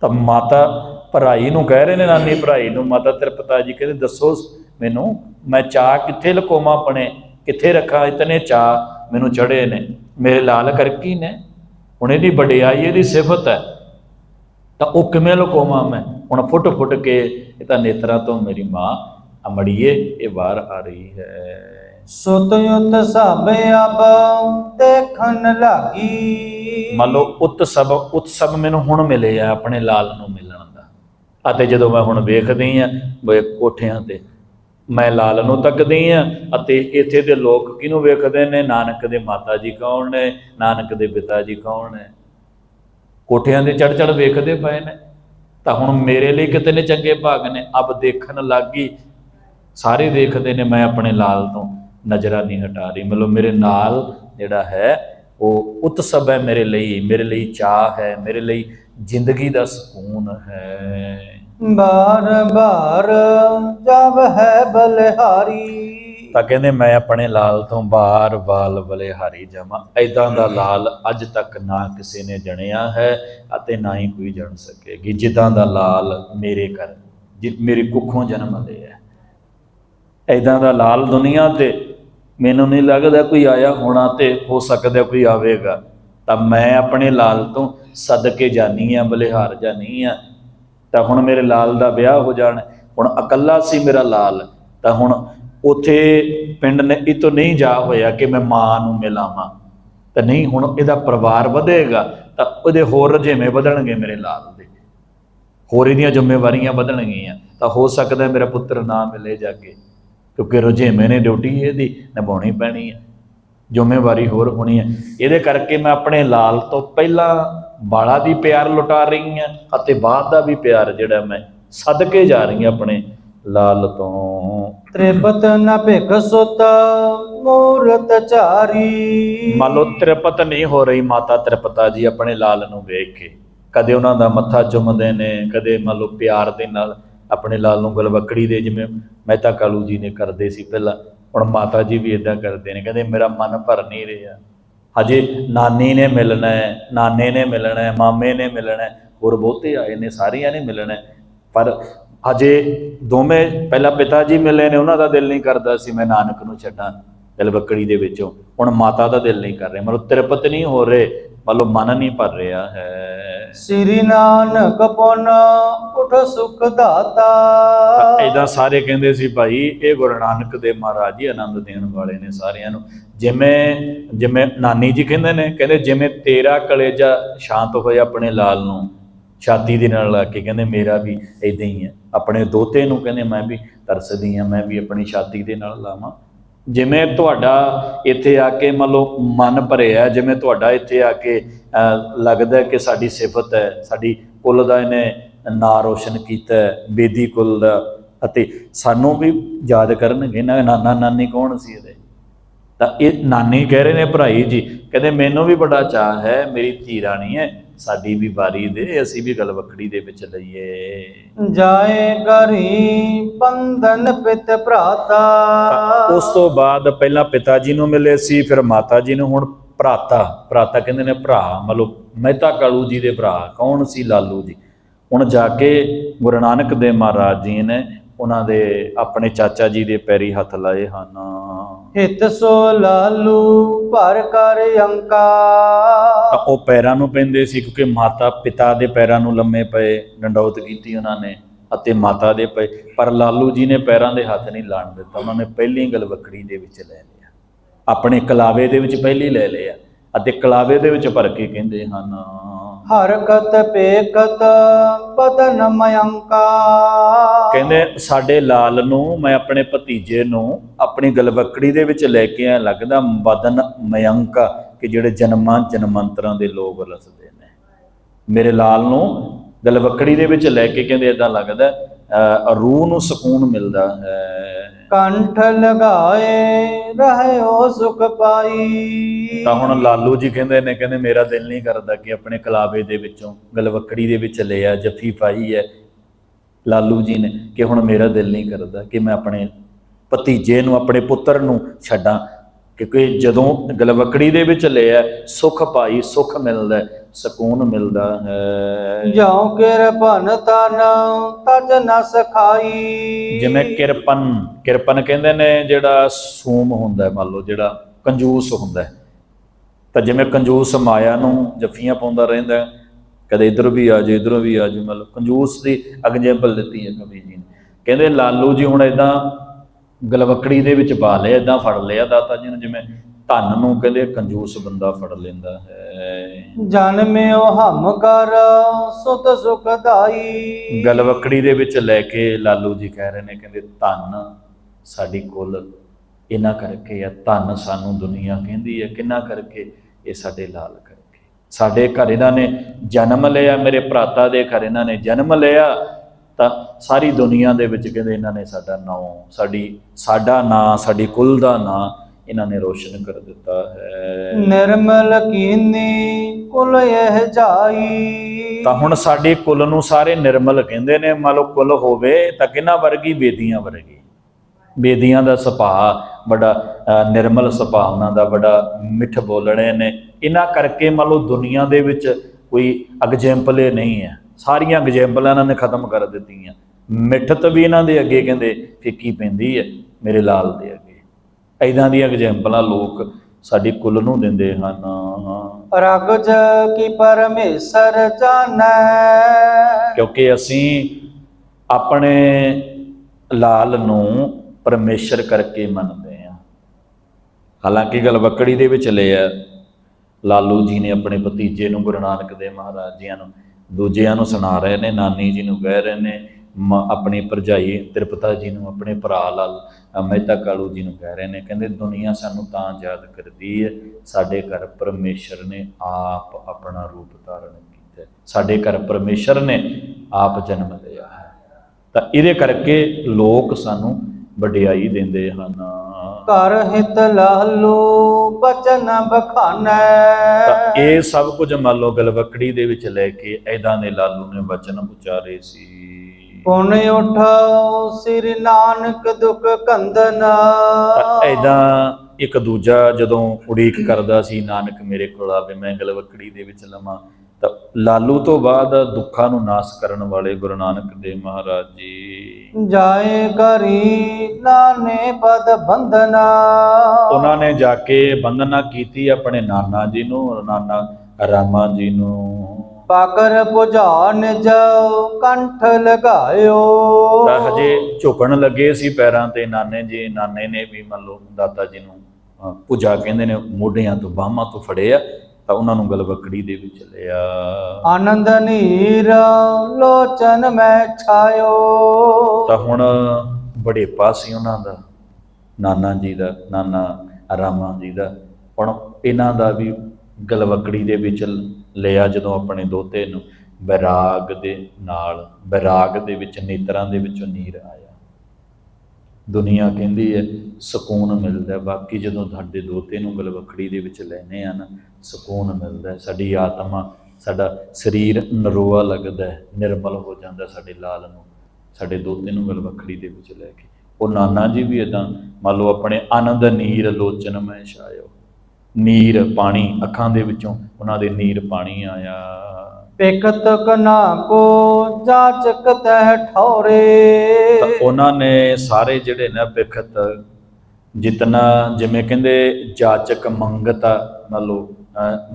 ਤਾਂ ਮਾਤਾ ਭਰਾਈ ਨੂੰ ਕਹਿ ਰਹੇ ਨੇ, ਨਾਨੀ ਭਰਾਈ ਨੂੰ, ਮਾਤਾ ਤ੍ਰਿਪਤਾ ਜੀ ਕਹਿੰਦੇ, ਦੱਸੋ ਮੈਨੂੰ, ਮੈਂ ਚਾ ਕਿੱਥੇ ਲਕੋਵਾਂ ਆਪਣੇ? ਕਿੱਥੇ ਰੱਖਾਂ? ਇਤਨੇ ਚਾਹ ਮੈਨੂੰ ਚੜੇ ਨੇ। ਮੇਰੇ ਲਾਲ ਕਰਕੀ ਨੇ। ਹੁਣ ਇਹਦੀ ਵਡਿਆਈ, ਇਹਦੀ ਸਿਫਤ ਹੈ। ਤਾਂ ਉਹ ਕਿਵੇਂ ਲੁਕਾਵਾਂ ਮੈਂ? ਹੁਣ ਫੁੱਟ ਫੁੱਟ ਕੇ ਇਹ ਤਾਂ ਨੇਤਰਾਂ ਤੋਂ ਮੇਰੀ ਮਾਂ ਅਮੜੀਏ, ਇਹ ਬਾਹਰ ਆ ਰਹੀ ਹੈ। ਸੁਤ ਯੁਤ ਸਭ ਅਬ ਦੇਖਣ ਲਾਗੀ। ਮੰਨ ਲਓ ਉਤਸਵ ਉਤਸਵ ਮੈਨੂੰ ਹੁਣ ਮਿਲੇ ਆ, ਆਪਣੇ ਲਾਲ ਨੂੰ ਮਿਲਣ ਦਾ। ਅਤੇ ਜਦੋਂ ਮੈਂ ਹੁਣ ਵੇਖਦੀ ਆ, ਬਈ ਕੋਠਿਆਂ ਤੇ ਮੈਂ ਲਾਲ ਨੂੰ ਤੱਕਦੀ ਆ, ਅਤੇ ਇੱਥੇ ਦੇ ਲੋਕ ਕਿਹਨੂੰ ਵੇਖਦੇ ਨੇ? ਨਾਨਕ ਦੇ ਮਾਤਾ ਜੀ ਕੌਣ ਨੇ? ਨਾਨਕ ਦੇ ਪਿਤਾ ਜੀ ਕੌਣ ਨੇ? ਕੋਠਿਆਂ ਦੇ ਚੜ ਚੜ ਵੇਖਦੇ ਪਏ ਨੇ। ਤਾਂ ਹੁਣ ਮੇਰੇ ਲਈ ਕਿਤੇ ਨੇ ਚੰਗੇ ਭਾਗ ਨੇ? ਅਬ ਦੇਖਣ ਲੱਗੀ। ਸਾਰੇ ਦੇਖਦੇ ਨੇ ਮੈਂ ਆਪਣੇ ਲਾਲ ਤੋਂ। ਨਜ਼ਰਾਂ ਨਹੀਂ ਹਟਾ ਰਹੀ। ਮਤਲਬ ਮੇਰੇ ਨਾਲ ਜਿਹੜਾ ਹੈ ਉਹ ਉਤਸਵ ਹੈ ਮੇਰੇ ਲਈ ਮੇਰੇ ਲਈ ਚਾਹ ਹੈ ਮੇਰੇ ਲਈ ਜ਼ਿੰਦਗੀ ਦਾ ਸਕੂਨ ਹੈ। ਬਾਰ ਬਾਰ ਜਬ ਹੈ ਬਲਿਹਾਰੀ। ਤਾਂ ਕਹਿੰਦੇ ਮੈਂ ਆਪਣੇ ਲਾਲ ਤੋਂ ਬਾਰ ਬਾਲ ਬਲੇ ਹਾਰੀ ਜਾਵਾਂ। ਐਦਾਂ ਦਾ ਲਾਲ ਅੱਜ ਤੱਕ ਨਾ ਕਿਸੇ ਨੇ ਜਣਿਆ ਹੈ ਅਤੇ ਨਾ ਹੀ ਕੋਈ ਜਣ ਸਕੇਗੀ। ਜਿੱਦਾਂ ਦਾ ਲਾਲ ਮੇਰੇ ਘਰ ਜਿ ਮੇਰੀ ਕੁੱਖੋਂ ਜਨਮ ਲਿਆ ਐਦਾਂ ਦਾ ਲਾਲ ਦੁਨੀਆ ਤੇ ਮੈਨੂੰ ਨਹੀਂ ਲੱਗਦਾ ਕੋਈ ਆਇਆ ਹੋਣਾ ਤੇ ਹੋ ਸਕਦਾ ਕੋਈ ਆਵੇਗਾ। ਤਾਂ ਮੈਂ ਆਪਣੇ ਲਾਲ ਤੋਂ ਸਦਕੇ ਜਾਨੀ ਆ, ਬਲਿਹਾਰ ਜਾਨੀ ਆ। ਤਾਂ ਹੁਣ ਮੇਰੇ ਲਾਲ ਦਾ ਵਿਆਹ ਹੋ ਜਾਣ, ਹੁਣ ਇਕੱਲਾ ਸੀ ਮੇਰਾ ਲਾਲ, ਤਾਂ ਹੁਣ ਉਥੇ ਪਿੰਡ ਨੇ ਇਹ ਤੋਂ ਨਹੀਂ ਜਾ ਹੋਇਆ ਕਿ ਮੈਂ ਮਾਂ ਨੂੰ ਮਿਲਾਵਾਂ। ਤਾਂ ਨਹੀਂ, ਹੁਣ ਇਹਦਾ ਪਰਿਵਾਰ ਵਧੇਗਾ, ਤਾਂ ਉਹਦੇ ਹੋਰ ਰਜੇਵੇਂ ਵਧਣਗੇ ਮੇਰੇ ਲਾਲ ਦੇ। ਹੋਰ ਇਹਦੀਆਂ ਜ਼ਿੰਮੇਵਾਰੀਆਂ ਵਧਣਗੀਆਂ, ਤਾਂ ਹੋ ਸਕਦਾ ਮੇਰਾ ਪੁੱਤਰ ਨਾ ਮਿਲੇ ਜਾ ਕੇ। ਕਿਉਂਕਿ ਰੁਝੇਵੇਂ ਨੇ ਡਿਊਟੀ ਇਹਦੀ ਨਿਭਾਉਣੀ ਪੈਣੀ ਹੈ ਜ਼ਿੰਮੇਵਾਰੀ ਹੋਰ ਹੋਣੀ ਹੈ ਇਹਦੇ ਕਰਕੇ ਮੈਂ ਆਪਣੇ ਲਾਲ ਤੋਂ ਪਹਿਲਾਂ ਬਾਲਾ ਦੀ ਪਿਆਰ ਲੁਟਾ ਰਹੀ ਹਾਂ ਅਤੇ ਬਾਅਦ ਦਾ ਵੀ ਪਿਆਰ ਜਿਹੜਾ ਮੈਂ ਸਦਕੇ ਜਾ ਰਹੀ ਹਾਂ ਆਪਣੇ ਲਾਲ ਤੋਂ। ਤ੍ਰਿਪਤ ਨ ਭਿਖ ਸੁਤ ਮੂਰਤ ਚਾਰੀ ਮੰਨ ਲਓ ਤ੍ਰਿਪਤ ਨਹੀਂ ਹੋ ਰਹੀ ਮਾਤਾ ਤ੍ਰਿਪਤਾ ਜੀ ਆਪਣੇ ਲਾਲ ਨੂੰ ਵੇਖ ਕੇ। ਕਦੇ ਉਹਨਾਂ ਦਾ ਮੱਥਾ ਚੁੰਮਦੇ ਨੇ ਕਦੇ ਮੰਨ ਲਓ ਪਿਆਰ ਦੇ ਨਾਲ ਆਪਣੇ ਲਾਲ ਨੂੰ ਗਲਵਕੜੀ ਦੇ, ਜਿਵੇਂ ਮਹਿਤਾ ਕਾਲੂ ਜੀ ਨੇ ਕਰਦੇ ਸੀ ਪਹਿਲਾਂ, ਹੁਣ ਮਾਤਾ ਜੀ ਵੀ ਇਦਾਂ ਕਰਦੇ ਨੇ, ਕਹਿੰਦੇ ਮੇਰਾ ਮਨ ਭਰ ਨਹੀਂ ਰਿਹਾ। ਹਜੇ ਨਾਨੀ ਨੇ ਮਿਲਣਾ ਹੈ, ਨਾਨੇ ਨੇ ਮਿਲਣਾ ਹੈ, ਮਾਮੇ ਨੇ ਮਿਲਣਾ ਹੈ, ਹੋਰ ਬਹੁਤੇ ਆਏ ਨੇ, ਸਾਰਿਆਂ ਨੇ ਮਿਲਣਾ ਹੈ। ਪਰ ਹਜੇ ਦੋਵੇਂ, ਪਹਿਲਾਂ ਪਿਤਾ ਜੀ ਮਿਲੇ ਨੇ, ਉਹਨਾਂ ਦਾ ਦਿਲ ਨਹੀਂ ਕਰਦਾ ਸੀ ਮੈਂ ਨਾਨਕ ਨੂੰ ਛੱਡਾਂ ਗਲਵਕੜੀ ਦੇ ਵਿੱਚੋਂ। ਹੁਣ ਮਾਤਾ ਦਾ ਦਿਲ ਨਹੀਂ ਕਰ ਰਿਹਾ, ਮਤਲਬ ਤ੍ਰਿਪਤ ਨਹੀਂ ਹੋ ਰਹੇ, ਮਤਲਬ ਮਨ ਨਹੀਂ ਭਰ ਰਿਹਾ ਹੈ। ਸ੍ਰੀ ਨਾਨਕ ਪੁਨ ਉਠ ਸੁਖ ਦਾਤਾ ਐਦਾਂ ਸਾਰੇ ਕਹਿੰਦੇ ਸੀ ਭਾਈ, ਇਹ ਗੁਰੂ ਨਾਨਕ ਦੇ ਮਹਾਰਾਜ ਜੀ ਆਨੰਦ ਦੇਣ ਵਾਲੇ ਨੇ ਸਾਰਿਆਂ ਨੂੰ। ਜਿਵੇਂ ਜਿਵੇਂ ਨਾਨੀ ਜੀ ਕਹਿੰਦੇ ਨੇ, ਕਹਿੰਦੇ ਜਿਵੇਂ ਤੇਰਾ ਕਲੇਜਾ ਸ਼ਾਂਤ ਹੋਇਆ ਆਪਣੇ ਲਾਲ ਨੂੰ, ਛਾਤੀ ਦੇ ਨਾਲ ਲਾ ਕੇ ਕਹਿੰਦੇ ਮੇਰਾ ਵੀ ਇਦਾਂ ਹੀ ਹੈ। ਆਪਣੇ ਦੋਤੇ ਨੂੰ ਕਹਿੰਦੇ ਮੈਂ ਵੀ ਤਰਸਦੀ ਆ ਮੈਂ ਵੀ ਆਪਣੀ ਛਾਤੀ ਦੇ ਨਾਲ ਲਾਵਾਂ। ਜਿਵੇਂ ਤੁਹਾਡਾ ਇੱਥੇ ਆ ਕੇ ਮੰਨ ਲਓ ਮਨ ਭਰਿਆ ਜਿਵੇਂ ਤੁਹਾਡਾ ਇੱਥੇ ਆ ਕੇ ਅਹ, ਲੱਗਦਾ ਕਿ ਸਾਡੀ ਸਿਫਤ ਹੈ ਸਾਡੀ ਕੁੱਲ ਦਾ ਇਹਨੇ ਨਾਂ ਰੋਸ਼ਨ ਕੀਤਾ ਬੇਦੀ ਕੁੱਲ ਦਾ ਅਤੇ ਸਾਨੂੰ ਵੀ ਯਾਦ ਕਰਨਗੇ ਨਾ ਨਾਨਾ ਨਾਨੀ ਕੌਣ ਸੀ ਇਹਦੇ? ਤਾਂ ਇਹ ਨਾਨੀ ਕਹਿ ਰਹੇ ਨੇ ਭਰਾਈ ਜੀ ਕਹਿੰਦੇ ਮੈਨੂੰ ਵੀ ਬੜਾ ਚਾਹ ਹੈ ਮੇਰੀ ਧੀ ਰਾਣੀ ਹੈ ਸਾਡੀ ਵੀ ਵਾਰੀ ਦੇ ਅਸੀਂ ਵੀ ਗਲਵਕੜੀ ਦੇ ਵਿੱਚ ਲਈਏ। ਜਾਏ ਕਰੀ ਬੰਧਨ ਪਿਤ ਭਰਾਤਾ। ਉਸ ਤੋਂ ਬਾਅਦ ਪਹਿਲਾਂ ਪਿਤਾ ਜੀ ਨੂੰ ਮਿਲੇ ਸੀ ਫਿਰ ਮਾਤਾ ਜੀ ਨੂੰ ਹੁਣ ਭਰਾਤਾ। ਭਰਾਤਾ ਕਹਿੰਦੇ ਨੇ ਭਰਾ ਮਤਲਬ ਮਹਿਤਾ ਕਾਲੂ ਜੀ ਦੇ ਭਰਾ ਕੌਣ ਸੀ? ਲਾਲੂ ਜੀ। ਹੁਣ ਜਾ ਕੇ ਗੁਰੂ ਨਾਨਕ ਦੇ ਮਹਾਰਾਜ ਜੀ ਨੇ ਉਹਨਾਂ ਦੇ ਆਪਣੇ ਚਾਚਾ ਜੀ ਦੇ ਪੈਰੀ ਹੱਥ ਲਾਏ ਹਨ। ਹਿਤ ਸੋ ਲਾਲੂ ਭਰ ਕਰ ਅੰਕਾ ਤਾਂ ਉਹ ਪੈਰਾਂ ਨੂੰ ਪੈਂਦੇ ਸੀ ਕਿਉਂਕਿ ਮਾਤਾ ਪਿਤਾ ਦੇ ਪੈਰਾਂ ਨੂੰ ਲੰਮੇ ਪਏ ਡੰਡੌਤ ਕੀਤੀ ਉਹਨਾਂ ਨੇ ਅਤੇ ਮਾਤਾ ਦੇ ਪਏ। ਪਰ ਲਾਲੂ ਜੀ ਨੇ ਪੈਰਾਂ ਦੇ ਹੱਥ ਨਹੀਂ ਲਾਣ ਦਿੱਤਾ ਉਹਨਾਂ ਨੇ ਪਹਿਲੀ ਗਲਵਕੜੀ ਦੇ ਵਿੱਚ ਲੈ ਲਿਆ। ਆਪਣੇ ਕਲਾਵੇ ਦੇ ਵਿੱਚ ਪਹਿਲੀ ਲੈ ਲਿਆ ਅਤੇ ਕਲਾਵੇ ਦੇ ਵਿੱਚ ਭਰ ਕੇ ਕਹਿੰਦੇ ਹਨ ਹਰਕਤ ਪੇਕਤ ਬਦਨ ਮਯੰਕਾ ਕਹਿੰਦੇ ਸਾਡੇ ਲਾਲ ਨੂੰ ਮੈਂ ਆਪਣੇ ਭਤੀਜੇ ਨੂੰ ਆਪਣੀ ਗਲਵਕੜੀ ਦੇ ਵਿੱਚ ਲੈ ਕੇ ਆਇਆ ਲੱਗਦਾ ਬਦਨ ਮਯੰਕ ਕਿ ਜਿਹੜੇ ਜਨਮਾਂ ਜਨਮੰਤਰਾਂ ਦੇ ਲੋਕ ਰਸਦੇ ਨੇ। ਮੇਰੇ ਲਾਲ ਨੂੰ ਗਲਵਕੜੀ ਦੇ ਵਿੱਚ ਲੈ ਕੇ ਕਹਿੰਦੇ ਇਦਾਂ ਲੱਗਦਾ ਰੂਹ ਨੂੰ ਸਕੂਨ ਮਿਲਦਾ ਹੈ। ਕੰਠ ਲਗਾਏ ਰਹਿਓ ਸੁਖ ਪਾਈ। ਤਾਂ ਹੁਣ ਲਾਲੂ ਜੀ ਕਹਿੰਦੇ ਨੇ ਕਹਿੰਦੇ ਮੇਰਾ ਦਿਲ ਨਹੀਂ ਕਰਦਾ ਕਿ ਆਪਣੇ ਕਲਾਵੇ ਦੇ ਵਿੱਚੋਂ ਗਲਵਕੜੀ ਦੇ ਵਿੱਚ ਲਿਆ ਜੱਫੀ ਪਾਈ ਹੈ। ਲਾਲੂ ਜੀ ਨੇ ਕਿ ਹੁਣ ਮੇਰਾ ਦਿਲ ਨਹੀਂ ਕਰਦਾ ਕਿ ਮੈਂ ਆਪਣੇ ਭਤੀਜੇ ਨੂੰ ਆਪਣੇ ਪੁੱਤਰ ਨੂੰ ਛੱਡਾਂ। ਕਿਉਂਕਿ ਜਦੋਂ ਗਲਵਕੜੀ ਦੇ ਵਿੱਚ ਲਿਆ ਸੁਖ ਪਾਈ ਸੁਖ ਮਿਲਦਾ ਸਕੂਨ ਮਿਲਦਾ ਹੈ। ਜਾਉ ਕਿਰਪਨ ਤਨ ਤਜ ਨ ਸਖਾਈ। ਜਿਵੇਂ ਕਿਰਪਨ ਕਿਰਪਨ ਕਹਿੰਦੇ ਨੇ ਜਿਹੜਾ ਸੂਮ ਹੁੰਦਾ ਮੰਨ ਲਓ ਜਿਹੜਾ ਕੰਜੂਸ ਹੁੰਦਾ। ਤਾਂ ਜਿਵੇਂ ਕੰਜੂਸ ਮਾਇਆ ਨੂੰ ਜੱਫੀਆਂ ਪਾਉਂਦਾ ਰਹਿੰਦਾ ਕਦੇ ਇਧਰ ਵੀ ਆ ਜਾਓ ਇਧਰੋਂ ਵੀ ਆ ਜਾਓ ਮਤਲਬ ਕੰਜੂਸ ਦੀ ਐਗਜ਼ਾਮਪਲ ਦਿੱਤੀ ਹੈ ਕਵੀ ਜੀ ਨੇ। ਕਹਿੰਦੇ ਲਾਲੂ ਜੀ ਹੁਣ ਇਦਾਂ ਗਲਵਕੜੀ ਦੇ ਵਿੱਚ ਪਾ ਲਿਆ ਇਦਾਂ ਫੜ ਲਿਆ ਦਾਤਾ ਜੀ ਨੂੰ ਜਿਵੇਂ ਧਨ ਨੂੰ ਕਹਿੰਦੇ ਕੰਜੂਸ ਬੰਦਾ ਫੜ ਲੈਂਦਾ ਹੈ। ਜਨਮਿਓ ਹਮ ਕਰ ਸੁਤ ਸੁਖਦਾਈ ਗਲਵਕੜੀ ਦੇ ਵਿੱਚ ਲੈ ਕੇ ਲਾਲੂ ਜੀ ਕਹਿ ਰਹੇ ਨੇ ਕਹਿੰਦੇ ਧਨ ਸਾਡੀ ਕੁੱਲ ਇਹਨਾਂ ਕਰਕੇ ਆ ਧਨ ਸਾਨੂੰ ਦੁਨੀਆ ਕਹਿੰਦੀ ਹੈ ਕਿੰਨਾ ਕਰਕੇ? ਇਹ ਸਾਡੇ ਲਾਲ ਕਰਕੇ। ਸਾਡੇ ਘਰ ਇਹਨਾਂ ਨੇ ਜਨਮ ਲਿਆ ਮੇਰੇ ਭਰਾਤਾ ਦੇ ਘਰ ਇਹਨਾਂ ਨੇ ਜਨਮ ਲਿਆ। ਤਾਂ ਸਾਰੀ ਦੁਨੀਆ ਦੇ ਵਿੱਚ ਕਹਿੰਦੇ ਇਹਨਾਂ ਨੇ ਸਾਡਾ ਨਾਂ ਸਾਡੀ ਸਾਡਾ ਨਾਂ ਸਾਡੀ ਕੁੱਲ ਦਾ ਨਾਂ ਇਹਨਾਂ ਨੇ ਰੋਸ਼ਨ ਕਰ ਦਿੱਤਾ ਹੈ। ਨਿਰਮਲ ਕੀਨੀ ਕੁਲ ਇਹ ਜਾਈ। ਤਾਂ ਹੁਣ ਸਾਡੇ ਕੁੱਲ ਨੂੰ ਸਾਰੇ ਨਿਰਮਲ ਕਹਿੰਦੇ ਨੇ ਮੰਨ ਲਓ ਕੁੱਲ ਹੋਵੇ ਤਾਂ ਕਿਹਨਾਂ ਵਰਗੀ? ਬੇਦੀਆਂ ਵਰਗੀ। ਬੇਦੀਆਂ ਦਾ ਸੁਭਾਅ ਬੜਾ ਨਿਰਮਲ ਸੁਭਾਅ ਉਹਨਾਂ ਦਾ ਬੜਾ ਮਿੱਠ ਬੋਲਣੇ ਨੇ। ਇਹਨਾਂ ਕਰਕੇ ਮੰਨ ਲਓ ਦੁਨੀਆ ਦੇ ਵਿੱਚ ਕੋਈ ਐਗਜ਼ਾਮਪਲ ਨਹੀਂ ਹੈ। ਸਾਰੀਆਂ ਐਗਜ਼ਾਮਪਲਾਂ ਇਹਨਾਂ ਨੇ ਖਤਮ ਕਰ ਦਿੱਤੀਆਂ। ਮਿੱਠਤ ਵੀ ਇਹਨਾਂ ਦੇ ਅੱਗੇ ਕਹਿੰਦੇ ਫਿੱਕੀ ਪੈਂਦੀ ਹੈ ਮੇਰੇ ਲਾਲ ਦੇ ਅੱਗੇ। ਐਦਾਂ ਦੀਆਂ ਐਗਜ਼ਾਮਪਲਾਂ ਲੋਕ ਸਾਡੀ ਕੁੱਲ ਨੂੰ ਦਿੰਦੇ ਹਨ। ਰਗਜ ਕੀ ਪਰਮੇਸ਼ਰ ਜਾਣੈ? ਕਿਉਂਕਿ ਅਸੀਂ ਆਪਣੇ ਲਾਲ ਨੂੰ ਪਰਮੇਸ਼ਰ ਕਰਕੇ ਮੰਨਦੇ ਹਾਂ। ਹਾਲਾਂਕਿ ਗੱਲ ਵਕੜੀ ਦੇ ਵਿੱਚ ਲਿਆ ਲਾਲੂ ਜੀ ਨੇ ਆਪਣੇ ਭਤੀਜੇ ਨੂੰ ਗੁਰੂ ਨਾਨਕ ਦੇਵ ਮਹਾਰਾਜ ਜੀਆਂ ਨੂੰ ਦੂਜਿਆਂ ਨੂੰ ਸੁਣਾ ਰਹੇ ਨੇ, ਨਾਨੀ ਜੀ ਨੂੰ ਕਹਿ ਰਹੇ ਨੇ, ਮ- ਆਪਣੀ ਭਰਜਾਈ ਤ੍ਰਿਪਤਾ ਜੀ ਨੂੰ, ਆਪਣੇ ਭਰਾ ਲਾਲ ਮਹਿਤਾ ਕਾਲੂ ਜੀ ਨੂੰ ਕਹਿ ਰਹੇ ਨੇ, ਕਹਿੰਦੇ ਦੁਨੀਆ ਸਾਨੂੰ ਤਾਂ ਯਾਦ ਕਰਦੀ ਹੈ ਸਾਡੇ ਘਰ ਪਰਮੇਸ਼ਰ ਨੇ ਆਪ ਆਪਣਾ ਰੂਪ ਧਾਰਨ ਕੀਤਾ ਸਾਡੇ ਘਰ ਪਰਮੇਸ਼ਰ ਨੇ ਆਪ ਜਨਮ ਲਿਆ ਹੈ। ਤਾਂ ਇਹਦੇ ਕਰਕੇ ਲੋਕ ਸਾਨੂੰ ਵਡਿਆਈ ਦਿੰਦੇ ਹਨ। ਕਰ ਹਿਤ ਲਾਲੂ ਬਚਨ ਬਖਾਨੈ। ਤਾਂ ਇਹ ਸਭ ਕੁਝ ਮੰਨ ਲਓ ਗਲਵਕੜੀ ਦੇ ਵਿੱਚ ਲੈ ਕੇ ਐਦਾਂ ਦੇ ਲਾਲੂ ਨੇ ਵਚਨ ਉਚਾਰੇ ਸੀ। ਪੁਨ ਉਠਾਓ ਸ੍ਰੀ ਨਾਨਕ ਦੁਖ ਕੰਦਨ। ਐਦਾਂ ਇੱਕ ਦੂਜਾ ਜਦੋਂ ਉਡੀਕ ਕਰਦਾ ਸੀ ਨਾਨਕ ਮੇਰੇ ਕੋਲ ਆਵੇ ਮੈਂ ਗਲਵਕੜੀ ਦੇ ਵਿੱਚ ਲਵਾਂ। ਤਾਂ ਲਾਲੂ ਤੋਂ ਬਾਅਦ ਦੁੱਖਾਂ ਨੂੰ ਨਾਸ ਕਰਨ ਵਾਲੇ ਗੁਰੂ ਨਾਨਕ ਦੇਵ ਮਹਾਰਾਜ ਜੀ ਜਾਏ ਕਰੀ ਨਾਨੇ ਪਦ ਬੰਧਨਾ। ਉਹਨਾਂ ਨੇ ਜਾ ਕੇ ਬੰਦਨਾ ਕੀਤੀ ਆਪਣੇ ਨਾਨਾ ਜੀ ਨੂੰ ਨਾਨਾ ਰਾਮਾ ਜੀ ਨੂੰ। ਪਾਕਰ ਪੁਜਾ ਨਿਜ ਕੰਠ ਲਗਾਇਓ। ਤਾਂ ਹਜੇ ਝੁਕਣ ਲੱਗੇ ਸੀ ਪੈਰਾਂ ਤੇ ਨਾਨੇ ਜੀ ਨਾਨੇ ਨੇ ਵੀ ਮੰਨ ਲਓ ਦਾਤਾ ਜੀ ਨੂੰ ਪੂਜਾ ਕਹਿੰਦੇ ਨੇ ਮੋਢਿਆਂ ਤੋਂ ਬਾਹਾਂ ਤੋਂ ਫੜਿਆ। ਤਾਂ ਉਹਨਾਂ ਨੂੰ ਗਲਵਕੜੀ ਦੇ ਵਿੱਚ ਲਿਆ। ਆਨੰਦ ਨੀਰ ਲੋਚਨ ਮੈਂ ਛਾਇਓ। ਤਾਂ ਹੁਣ ਬੜੇ ਪਾਸੀ ਉਹਨਾਂ ਦਾ ਨਾਨਾ ਜੀ ਦਾ ਨਾਨਾ ਰਾਮਾ ਜੀ ਦਾ। ਹੁਣ ਇਹਨਾਂ ਦਾ ਵੀ ਗਲਵਕੜੀ ਦੇ ਵਿੱਚ ਲਿਆ ਜਦੋਂ ਆਪਣੇ ਦੋਤੇ ਨੂੰ। ਬੈਰਾਗ ਦੇ ਨਾਲ ਬੈਰਾਗ ਦੇ ਵਿੱਚ ਨੇਤਰਾਂ ਦੇ ਵਿੱਚੋਂ ਨੀਰ ਆਇਆ। ਦੁਨੀਆ ਕਹਿੰਦੀ ਹੈ ਸਕੂਨ ਮਿਲਦਾ ਬਾਕੀ ਜਦੋਂ ਤੁਹਾਡੇ ਦੋਤੇ ਨੂੰ ਗਲਵਕੜੀ ਦੇ ਵਿੱਚ ਲੈਨੇ ਆ ਨਾ, ਸਕੂਨ ਮਿਲਦਾ ਸਾਡੀ ਆਤਮਾ, ਸਾਡਾ ਸਰੀਰ ਨਰੋਆ ਲੱਗਦਾ ਨਿਰਮਲ ਹੋ ਜਾਂਦਾ ਸਾਡੇ ਲਾਲ ਨੂੰ, ਸਾਡੇ ਦੋਤੇ ਨੂੰ ਗਲਵਕੜੀ ਦੇ ਵਿੱਚ ਲੈ ਕੇ। ਉਹ ਨਾਨਾ ਜੀ ਵੀ ਇਦਾਂ ਮੰਨ ਲਓ ਆਪਣੇ ਆਨੰਦ ਨੀਰ ਲੋਚਨ ਮੈਂ ਛਾਇਓ। ਨੀਰ ਪਾਣੀ ਅੱਖਾਂ ਦੇ ਵਿੱਚੋਂ, ਉਹਨਾਂ ਦੇ ਨੀਰ ਪਾਣੀ ਆਇਆ। ਪਿਕਤ ਕਨਾ ਕੋ ਜਾਚਕ ਤਹਿ ਠੌਰੇ। ਤਾਂ ਉਹਨਾਂ ਨੇ ਸਾਰੇ ਜਿਹੜੇ ਨੇ ਬਿਖਤ ਜਿਤਨਾ ਜਿਵੇਂ ਕਹਿੰਦੇ ਜਾਚਕ ਮੰਗਤਾ ਮੰਨ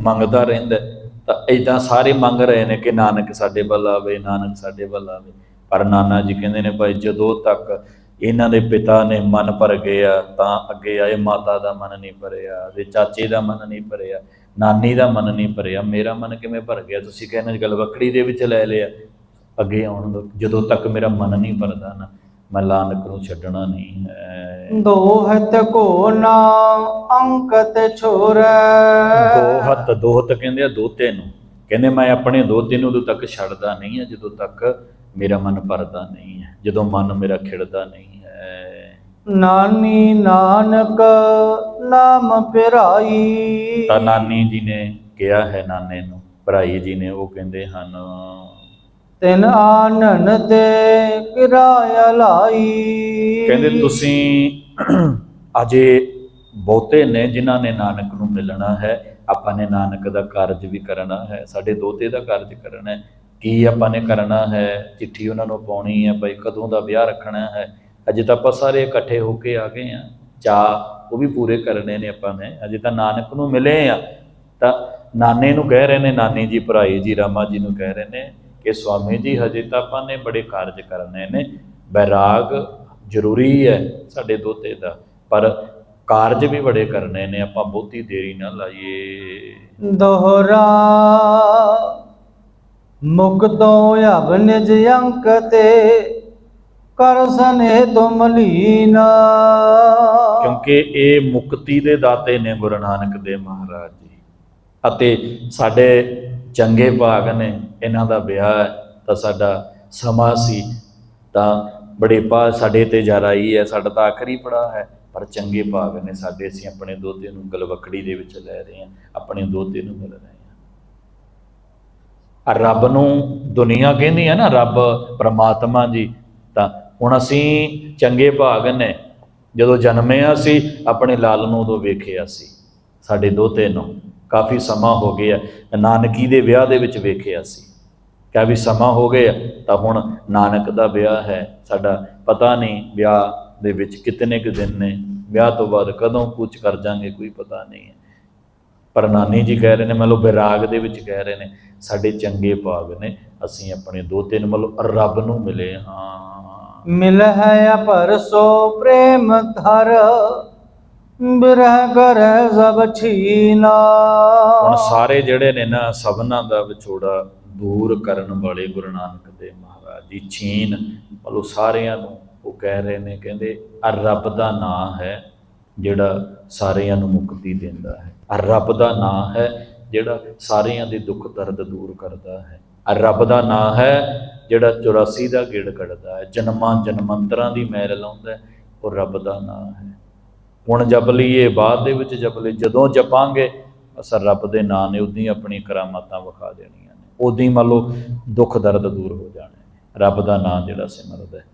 ਮੰਗਦਾ ਰਹਿੰਦਾ ਤਾਂ ਇਦਾਂ ਸਾਰੇ ਮੰਗ ਰਹੇ ਨੇ ਕਿ ਨਾਨਕ ਸਾਡੇ ਵੱਲ ਆਵੇ, ਨਾਨਕ ਸਾਡੇ ਵੱਲ ਆਵੇ। ਪਰ ਨਾਨਾ ਜੀ ਕਹਿੰਦੇ ਨੇ ਭਾਈ, ਜਦੋਂ ਤੱਕ ਇਹਨਾਂ ਦੇ ਪਿਤਾ ਨੇ ਮਨ ਭਰ ਗਿਆ, ਤਾਂ ਅੱਗੇ ਆਏ ਮਾਤਾ ਦਾ ਮਨ ਨਹੀਂ ਭਰਿਆ ਦੇ ਚਾਚੇ ਦਾ ਮਨ ਨਹੀਂ ਭਰਿਆ। ਨਾਨੀ ਦਾ ਮਨ ਨਹੀਂ ਭਰਿਆ ਮੇਰਾ ਮਨ ਕਿਵੇਂ ਭਰ ਗਿਆ? ਤੁਸੀਂ ਕਹਿੰਦੇ ਗੱਲ ਵਕੜੀ ਦੇ ਵਿੱਚ ਲੈ ਲਿਆ। ਅੱਗੇ ਆਉਣ ਦੋ ਜਦੋਂ ਤੱਕ ਮੇਰਾ ਮਨ ਨਹੀਂ ਭਰਦਾ ਨਾ ਮੈਂ ਲਾਨਕ ਨੂੰ ਛੱਡਣਾ ਨਹੀਂ ਹੈ। ਦੋਹਤ ਕੋ ਨਾ ਅੰਕਤ ਛੋਰੈ। ਦੋਹਤ ਦੋਹਤ ਕਹਿੰਦੇ ਆ ਦੋਤੇ ਨੂੰ। ਕਹਿੰਦੇ ਮੈਂ ਆਪਣੇ ਦੋਤੇ ਨੂੰ ਉਦੋਂ ਤੱਕ ਛੱਡਦਾ ਨਹੀਂ ਹੈ ਜਦੋਂ ਤੱਕ ਮੇਰਾ ਮਨ ਭਰਦਾ ਨਹੀਂ ਹੈ ਜਦੋਂ ਮਨ ਮੇਰਾ ਖਿੜਦਾ ਨਹੀਂ ਹੈ। ਨਾਨੀ ਨਾਨਕ ਨਾਮ ਪਿਰਾਈ। ਤਾਂ ਨਾਨੀ ਜੀ ਨੇ ਕਿਹਾ ਹੈ ਨਾਨੇ ਨੂੰ ਭਰਾਈ ਜੀ ਨੇ ਉਹ ਕਹਿੰਦੇ ਹਨ ਤਿਨ ਆਨਨ ਤੇ ਕਿਰਾਇਆ ਲਾਈ। ਕਹਿੰਦੇ ਤੁਸੀਂ ਅਜੇ ਬਹੁਤੇ ਨੇ ਜਿਨ੍ਹਾਂ ਨੇ ਨਾਨਕ ਨੂੰ ਮਿਲਣਾ ਹੈ ਆਪਾਂ ਨੇ ਨਾਨਕ ਦਾ ਕਾਰਜ ਵੀ ਕਰਨਾ ਹੈ ਸਾਡੇ ਦੋਤੇ ਦਾ ਕਾਰਜ ਕਰਨਾ ਹੈ ਕੀ ਆਪਾਂ ਨੇ ਕਰਨਾ ਹੈ ਚਿੱਠੀ ਉਹਨਾਂ ਨੂੰ ਪਾਉਣੀ ਹੈ ਭਾਈ ਕਦੋਂ ਦਾ ਵਿਆਹ ਰੱਖਣਾ ਹੈ ਅਜੇ ਤਾਂ ਆਪਾਂ ਸਾਰੇ ਇਕੱਠੇ ਹੋ ਕੇ ਆ ਗਏ ਆ। ਚਾ ਉਹ ਵੀ ਪੂਰੇ ਕਰਨੇ ਨੇ ਆਪਾਂ ਨੇ। ਅਜੇ ਤਾਂ ਨਾਨਕ ਨੂੰ ਮਿਲੇ ਆ। ਤਾਂ ਨਾਨੇ ਨੂੰ ਕਹਿ ਰਹੇ ਨੇ, ਨਾਨੀ ਜੀ, ਭਰਾਈ ਜੀ, ਰਾਮਾ ਜੀ ਨੂੰ ਕਹਿ ਰਹੇ ਨੇ ਕਿ ਸਵਾਮੀ ਜੀ, ਹਜੇ ਤਾਂ ਆਪਾਂ ਨੇ ਬੜੇ ਕਾਰਜ ਕਰਨੇ ਨੇ। ਬੈਰਾਗ ਜ਼ਰੂਰੀ ਹੈ ਸਾਡੇ ਦੋਤੇ ਦਾ। ਪਰ ਕਾਰਜ ਵੀ ਬੜੇ ਕਰਨੇ ਨੇ। ਆਪਾਂ ਬਹੁਤੀ ਦੇਰੀ ਨਾ ਲਾਈਏ। ਦੋਹਰਾ ਮੁਕਤੋਂ ਅਬ ਅੰਕ ਤੇ ਕਰ ਸਨੇ ਤੁਮ ਲੀਨਾ ਕਿਉਂਕਿ ਇਹ ਮੁਕਤੀ ਦੇ ਦਾਤੇ ਨੇ ਗੁਰੂ ਨਾਨਕ ਦੇਵ ਮਹਾਰਾਜ ਜੀ। ਅਤੇ ਸਾਡੇ ਚੰਗੇ ਭਾਗ ਨੇ, ਇਹਨਾਂ ਦਾ ਵਿਆਹ ਹੈ, ਤਾਂ ਸਾਡਾ ਸਮਾਂ ਸੀ। ਤਾਂ ਬੜੇ ਪਾ ਸਾਡੇ ਤੇ ਜਰਾਈ ਹੈ, ਸਾਡਾ ਤਾਂ ਆਖਰੀ ਪੜਾ ਹੈ। ਪਰ ਚੰਗੇ ਭਾਗ ਨੇ ਸਾਡੇ, ਅਸੀਂ ਆਪਣੇ ਦੋਤੇ ਨੂੰ ਗਲਵਕੜੀ ਦੇ ਵਿੱਚ ਲੈ ਰਹੇ ਹਾਂ, ਆਪਣੇ ਦੋਤੇ ਨੂੰ ਮਿਲ ਰਹੇ ਹਾਂ। ਆ ਰੱਬ ਨੂੰ ਦੁਨੀਆ ਕਹਿੰਦੀ ਹੈ ਨਾ, ਰੱਬ ਪ੍ਰਮਾਤਮਾ ਜੀ, ਤਾਂ ਹੁਣ ਅਸੀਂ ਚੰਗੇ ਭਾਗ ਨੇ। ਜਦੋਂ ਜਨਮੇ ਆ ਸੀ ਆਪਣੇ ਲਾਲ ਨੂੰ ਉਦੋਂ ਵੇਖਿਆ ਸੀ ਸਾਡੇ ਦੋਤੇ ਨੂੰ ਕਾਫੀ ਸਮਾਂ ਹੋ ਗਿਆ ਨਾਨਕੀ ਦੇ ਵਿਆਹ ਦੇ ਵਿੱਚ ਵੇਖਿਆ ਸੀ ਕਿਆ ਵੀ ਸਮਾਂ ਹੋ ਗਿਆ ਤਾਂ ਹੁਣ ਨਾਨਕ ਦਾ ਵਿਆਹ ਹੈ। ਸਾਡਾ ਪਤਾ ਨਹੀਂ ਵਿਆਹ ਦੇ ਵਿੱਚ ਕਿਤਨੇ ਕੁ ਦਿਨ ਨੇ। ਵਿਆਹ ਤੋਂ ਬਾਅਦ ਕਦੋਂ ਕੁਝ ਕਰ ਜਾਾਂਗੇ ਕੋਈ ਪਤਾ ਨਹੀਂ ਹੈ। ਪਰ ਨਾਨੀ ਜੀ ਕਹਿ ਰਹੇ ਨੇ, ਮਤਲਬ ਵਿਰਾਗ ਦੇ ਵਿੱਚ ਕਹਿ ਰਹੇ ਨੇ, ਸਾਡੇ ਚੰਗੇ ਭਾਗ ਨੇ। ਅਸੀਂ ਆਪਣੇ ਦੋਤੇ ਨੂੰ ਮਤਲਬ ਰੱਬ ਨੂੰ ਮਿਲੇ ਹਾਂ। ਮਿਲ ਹੈ ਪਰਸੋ ਪ੍ਰੇਮ ਧਰ, ਬਿਰਹ ਕਰ ਸਭ ਛੀਨਾ। ਹੁਣ ਸਾਰੇ ਜਿਹੜੇ ਨੇ ਨਾ ਸਭਨਾਂ ਦਾ ਵਿਛੋੜਾ ਦੂਰ ਕਰਨ ਵਾਲੇ ਗੁਰੂ ਨਾਨਕ ਦੇਵ ਮਹਾਰਾਜ ਜੀ ਛੀਨ, ਮਤਲਬ ਸਾਰਿਆਂ ਨੂੰ ਉਹ ਕਹਿ ਰਹੇ ਨੇ, ਕਹਿੰਦੇ ਆ ਰੱਬ ਦਾ ਨਾਮ ਹੈ ਜਿਹੜਾ ਸਾਰਿਆਂ ਨੂੰ ਮੁਕਤੀ ਦਿੰਦਾ ਹੈ। ਆ ਰੱਬ ਦਾ ਨਾਮ ਹੈ ਜਿਹੜਾ ਸਾਰਿਆਂ ਦੇ ਦੁੱਖ ਦਰਦ ਦੂਰ ਕਰਦਾ ਹੈ। ਆ ਰੱਬ ਦਾ ਨਾਮ ਹੈ ਜਿਹੜਾ 84 ਦਾ ਗੇੜ ਕੱਢਦਾ ਹੈ, ਜਨਮਾਂ ਜਨਮੰਤਰਾਂ ਦੀ ਮੈਲ ਲਾਉਂਦਾ ਉਹ ਰੱਬ ਦਾ ਨਾਮ ਹੈ। ਹੁਣ ਜਪ ਲਈਏ, ਬਾਅਦ ਦੇ ਵਿੱਚ ਜਪ ਲਈ ਜਦੋਂ ਜਪਾਂਗੇ ਅਸਰ ਰੱਬ ਦੇ ਨਾਂ ਨੇ ਉਦੋਂ ਹੀ ਆਪਣੀ ਕਰਾਮਾਤਾਂ ਵਿਖਾ ਦੇਣੀਆਂ ਨੇ। ਉਦੋਂ ਹੀ ਮੰਨ ਲਓ ਦੁੱਖ ਦਰਦ ਦੂਰ ਹੋ ਜਾਣੇ ਰੱਬ ਦਾ ਨਾਂ ਜਿਹੜਾ ਸਿਮਰਦਾ ਹੈ।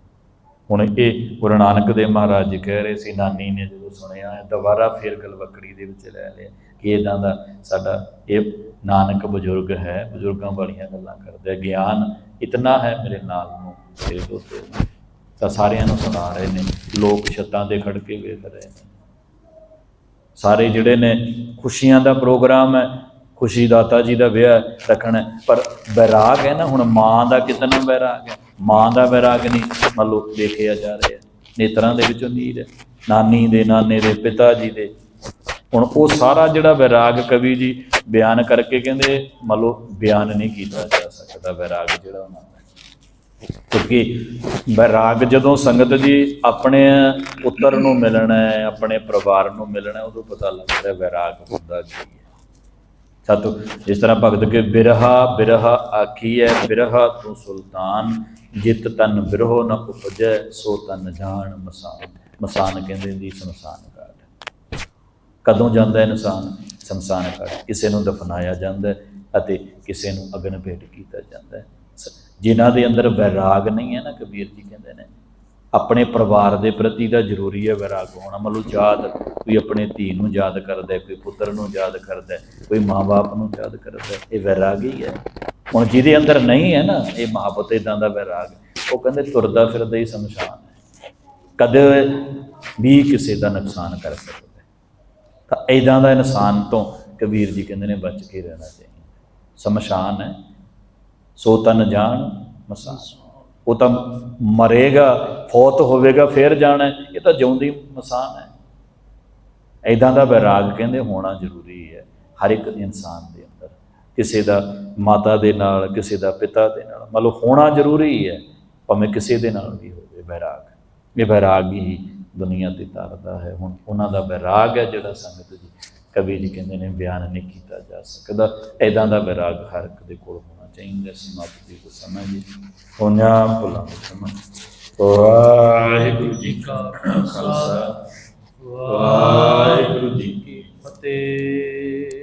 ਹੁਣ ਇਹ ਗੁਰੂ ਨਾਨਕ ਦੇਵ ਮਹਾਰਾਜ ਜੀ ਕਹਿ ਰਹੇ ਸੀ, ਨਾਨੀ ਨੇ ਜਦੋਂ ਸੁਣਿਆ ਹੈ, ਦੁਬਾਰਾ ਫੇਰ ਗਲਵਕੜੀ ਦੇ ਵਿੱਚ ਲੈ ਲਿਆ ਕਿ ਇਦਾਂ ਦਾ ਸਾਡਾ ਇਹ ਨਾਨਕ ਬਜ਼ੁਰਗ ਹੈ, ਬਜ਼ੁਰਗਾਂ ਵਾਲੀਆਂ ਗੱਲਾਂ ਕਰਦਾ ਗਿਆਨ ਇਤਨਾ ਹੈ ਮੇਰੇ ਨਾਲ ਨੂੰ ਤੇਰੇ ਦੋਸਤੇ। ਤਾਂ ਸਾਰਿਆਂ ਨੂੰ ਸੁਣਾ ਰਹੇ ਨੇ, ਲੋਕ ਛੱਤਾਂ ਤੇ ਖੜ ਕੇ ਵੇਖ ਰਹੇ ਨੇ। ਸਾਰੇ ਜਿਹੜੇ ਨੇ ਖੁਸ਼ੀਆਂ ਦਾ ਪ੍ਰੋਗਰਾਮ ਹੈ, ਖੁਸ਼ੀ ਦਾਤਾ ਜੀ ਦਾ ਵਿਆਹ ਰੱਖਣਾ ਪਰ ਬੈਰਾਗ ਹੈ ਨਾ, ਹੁਣ ਮਾਂ ਦਾ ਕਿਤਨਾ ਬੈਰਾਗ ਹੈ। ਮਾਂ ਦਾ ਬੈਰਾਗ ਨਹੀਂ ਮੰਨ ਲਓ ਦੇਖਿਆ ਜਾ ਰਿਹਾ। ਨੇਤਰਾਂ ਦੇ ਵਿੱਚੋਂ ਨੀਰ ਹੈ, ਨਾਨੀ ਦੇ, ਨਾਨੇ ਦੇ, ਪਿਤਾ ਜੀ ਦੇ। ਹੁਣ ਉਹ ਸਾਰਾ ਜਿਹੜਾ ਵੈਰਾਗ ਕਵੀ ਜੀ ਬਿਆਨ ਕਰਕੇ ਕਹਿੰਦੇ, ਮੰਨ ਲਓ ਬਿਆਨ ਨਹੀਂ ਕੀਤਾ ਜਾ ਸਕਦਾ ਵੈਰਾਗ ਜਿਹੜਾ ਉਹਨਾਂ ਦਾ। ਕਿਉਂਕਿ ਵੈਰਾਗ ਜਦੋਂ ਸੰਗਤ ਜੀ ਆਪਣੇ ਪੁੱਤਰ ਨੂੰ ਮਿਲਣਾ ਹੈ, ਆਪਣੇ ਪਰਿਵਾਰ ਨੂੰ ਮਿਲਣਾ ਉਦੋਂ ਪਤਾ ਲੱਗਦਾ ਹੈ ਵੈਰਾਗ ਹੁੰਦਾ ਕੀ ਹੈ। ਸਤਿ, ਜਿਸ ਤਰ੍ਹਾਂ ਭਗਤ ਕੇ ਬਿਰਹਾ ਬਿਰਹਾ ਆਖੀ ਹੈ, ਬਿਰਹਾ ਤੂੰ ਸੁਲਤਾਨ, ਜਿਤ ਤਨ ਬਿਰਹੋ ਨ ਉਪਜੈ, ਸੋ ਤਨ ਜਾਣ ਮਸਾਨ। ਮਸਾਨ ਕਹਿੰਦੇ ਦੀ ਸ਼ਮਸ਼ਾਨ ਕਦੋਂ ਜਾਂਦਾ ਇਨਸਾਨ? ਸ਼ਮਸ਼ਾਨ ਘਾਟ ਕਿਸੇ ਨੂੰ ਦਫਨਾਇਆ ਜਾਂਦਾ ਅਤੇ ਕਿਸੇ ਨੂੰ ਅਗਨ ਭੇਟ ਕੀਤਾ ਜਾਂਦਾ ਸ- ਜਿਨ੍ਹਾਂ ਦੇ ਅੰਦਰ ਵੈਰਾਗ ਨਹੀਂ ਹੈ ਨਾ ਕਬੀਰ ਜੀ ਕਹਿੰਦੇ ਨੇ, ਆਪਣੇ ਪਰਿਵਾਰ ਦੇ ਪ੍ਰਤੀ ਦਾ ਜ਼ਰੂਰੀ ਹੈ ਵੈਰਾਗ ਹੋਣਾ। ਮਤਲਬ ਯਾਦ, ਕੋਈ ਆਪਣੇ ਧੀ ਨੂੰ ਯਾਦ ਕਰਦਾ ਕੋਈ ਪੁੱਤਰ ਨੂੰ ਯਾਦ ਕਰਦਾ ਕੋਈ ਮਾਂ-ਬਾਪ ਨੂੰ ਯਾਦ ਕਰਦਾ ਇਹ ਵੈਰਾਗ ਹੀ ਹੈ। ਹੁਣ ਜਿਹਦੇ ਅੰਦਰ ਨਹੀਂ ਹੈ ਨਾ, ਇਹ ਮੁਹੱਬਤ ਇਦਾਂ ਦਾ ਵੈਰਾਗ, ਉਹ ਕਹਿੰਦੇ ਤੁਰਦਾ ਫਿਰਦਾ ਹੀ ਸ਼ਮਸ਼ਾਨ ਹੈ। ਕਦੇ ਵੀ ਕਿਸੇ ਦਾ ਨੁਕਸਾਨ ਕਰ ਸਕਦਾ। ਤਾਂ ਇਦਾਂ ਦਾ ਇਨਸਾਨ ਤੋਂ ਕਬੀਰ ਜੀ ਕਹਿੰਦੇ ਨੇ ਬਚ ਕੇ ਰਹਿਣਾ ਚਾਹੀਦਾ। ਸ਼ਮਸ਼ਾਨ ਹੈ, ਸੋ ਤਨ ਜਾਣ ਮਸਾਨ ਉਹ ਤਾਂ ਮਰੇਗਾ, ਫੌਤ ਹੋਵੇਗਾ, ਫਿਰ ਜਾਣਾ ਇਹ ਤਾਂ ਜਿਉਂਦੀ ਮਸਾਨ ਹੈ। ਐਦਾਂ ਦਾ ਵੈਰਾਗ ਕਹਿੰਦੇ ਹੋਣਾ ਜ਼ਰੂਰੀ ਹੈ, ਹਰ ਇੱਕ ਇਨਸਾਨ ਦੇ ਅੰਦਰ। ਕਿਸੇ ਦਾ ਮਾਤਾ ਦੇ ਨਾਲ, ਕਿਸੇ ਦਾ ਪਿਤਾ ਦੇ ਨਾਲ। ਮਤਲਬ ਹੋਣਾ ਜ਼ਰੂਰੀ ਹੈ, ਭਾਵੇਂ ਕਿਸੇ ਦੇ ਨਾਲ ਵੀ ਹੋਵੇ ਵੈਰਾਗ। ਇਹ ਵੈਰਾਗ ਹੀ ਦੁਨੀਆ ਤੇ ਤਾਰਦਾ ਹੈ। ਹੁਣ ਉਹਨਾਂ ਦਾ ਵੈਰਾਗ ਹੈ ਜਿਹੜਾ ਸੰਗਤ ਜੀ ਕਵੀ ਜੀ ਕਹਿੰਦੇ ਨੇ ਬਿਆਨ ਨਹੀਂ ਕੀਤਾ ਜਾ ਸਕਦਾ। ਐਦਾਂ ਦਾ ਵੈਰਾਗ ਹਰ ਇੱਕ ਦੇ ਕੋਲ ਹੋਣਾ ਚਾਹੀਦਾ ਸਮਾਪਤੀ ਕੋ ਸਮਝ ਜੀ। ਹੋਣਾ ਭੁਲਾ ਸਮਝ ਵਾਹਿਗੁਰੂ ਜੀ ਕਾ ਖਾਲਸਾ। ਵਾਹਿਗੁਰੂ ਜੀ ਕੀ ਫਤਿਹ।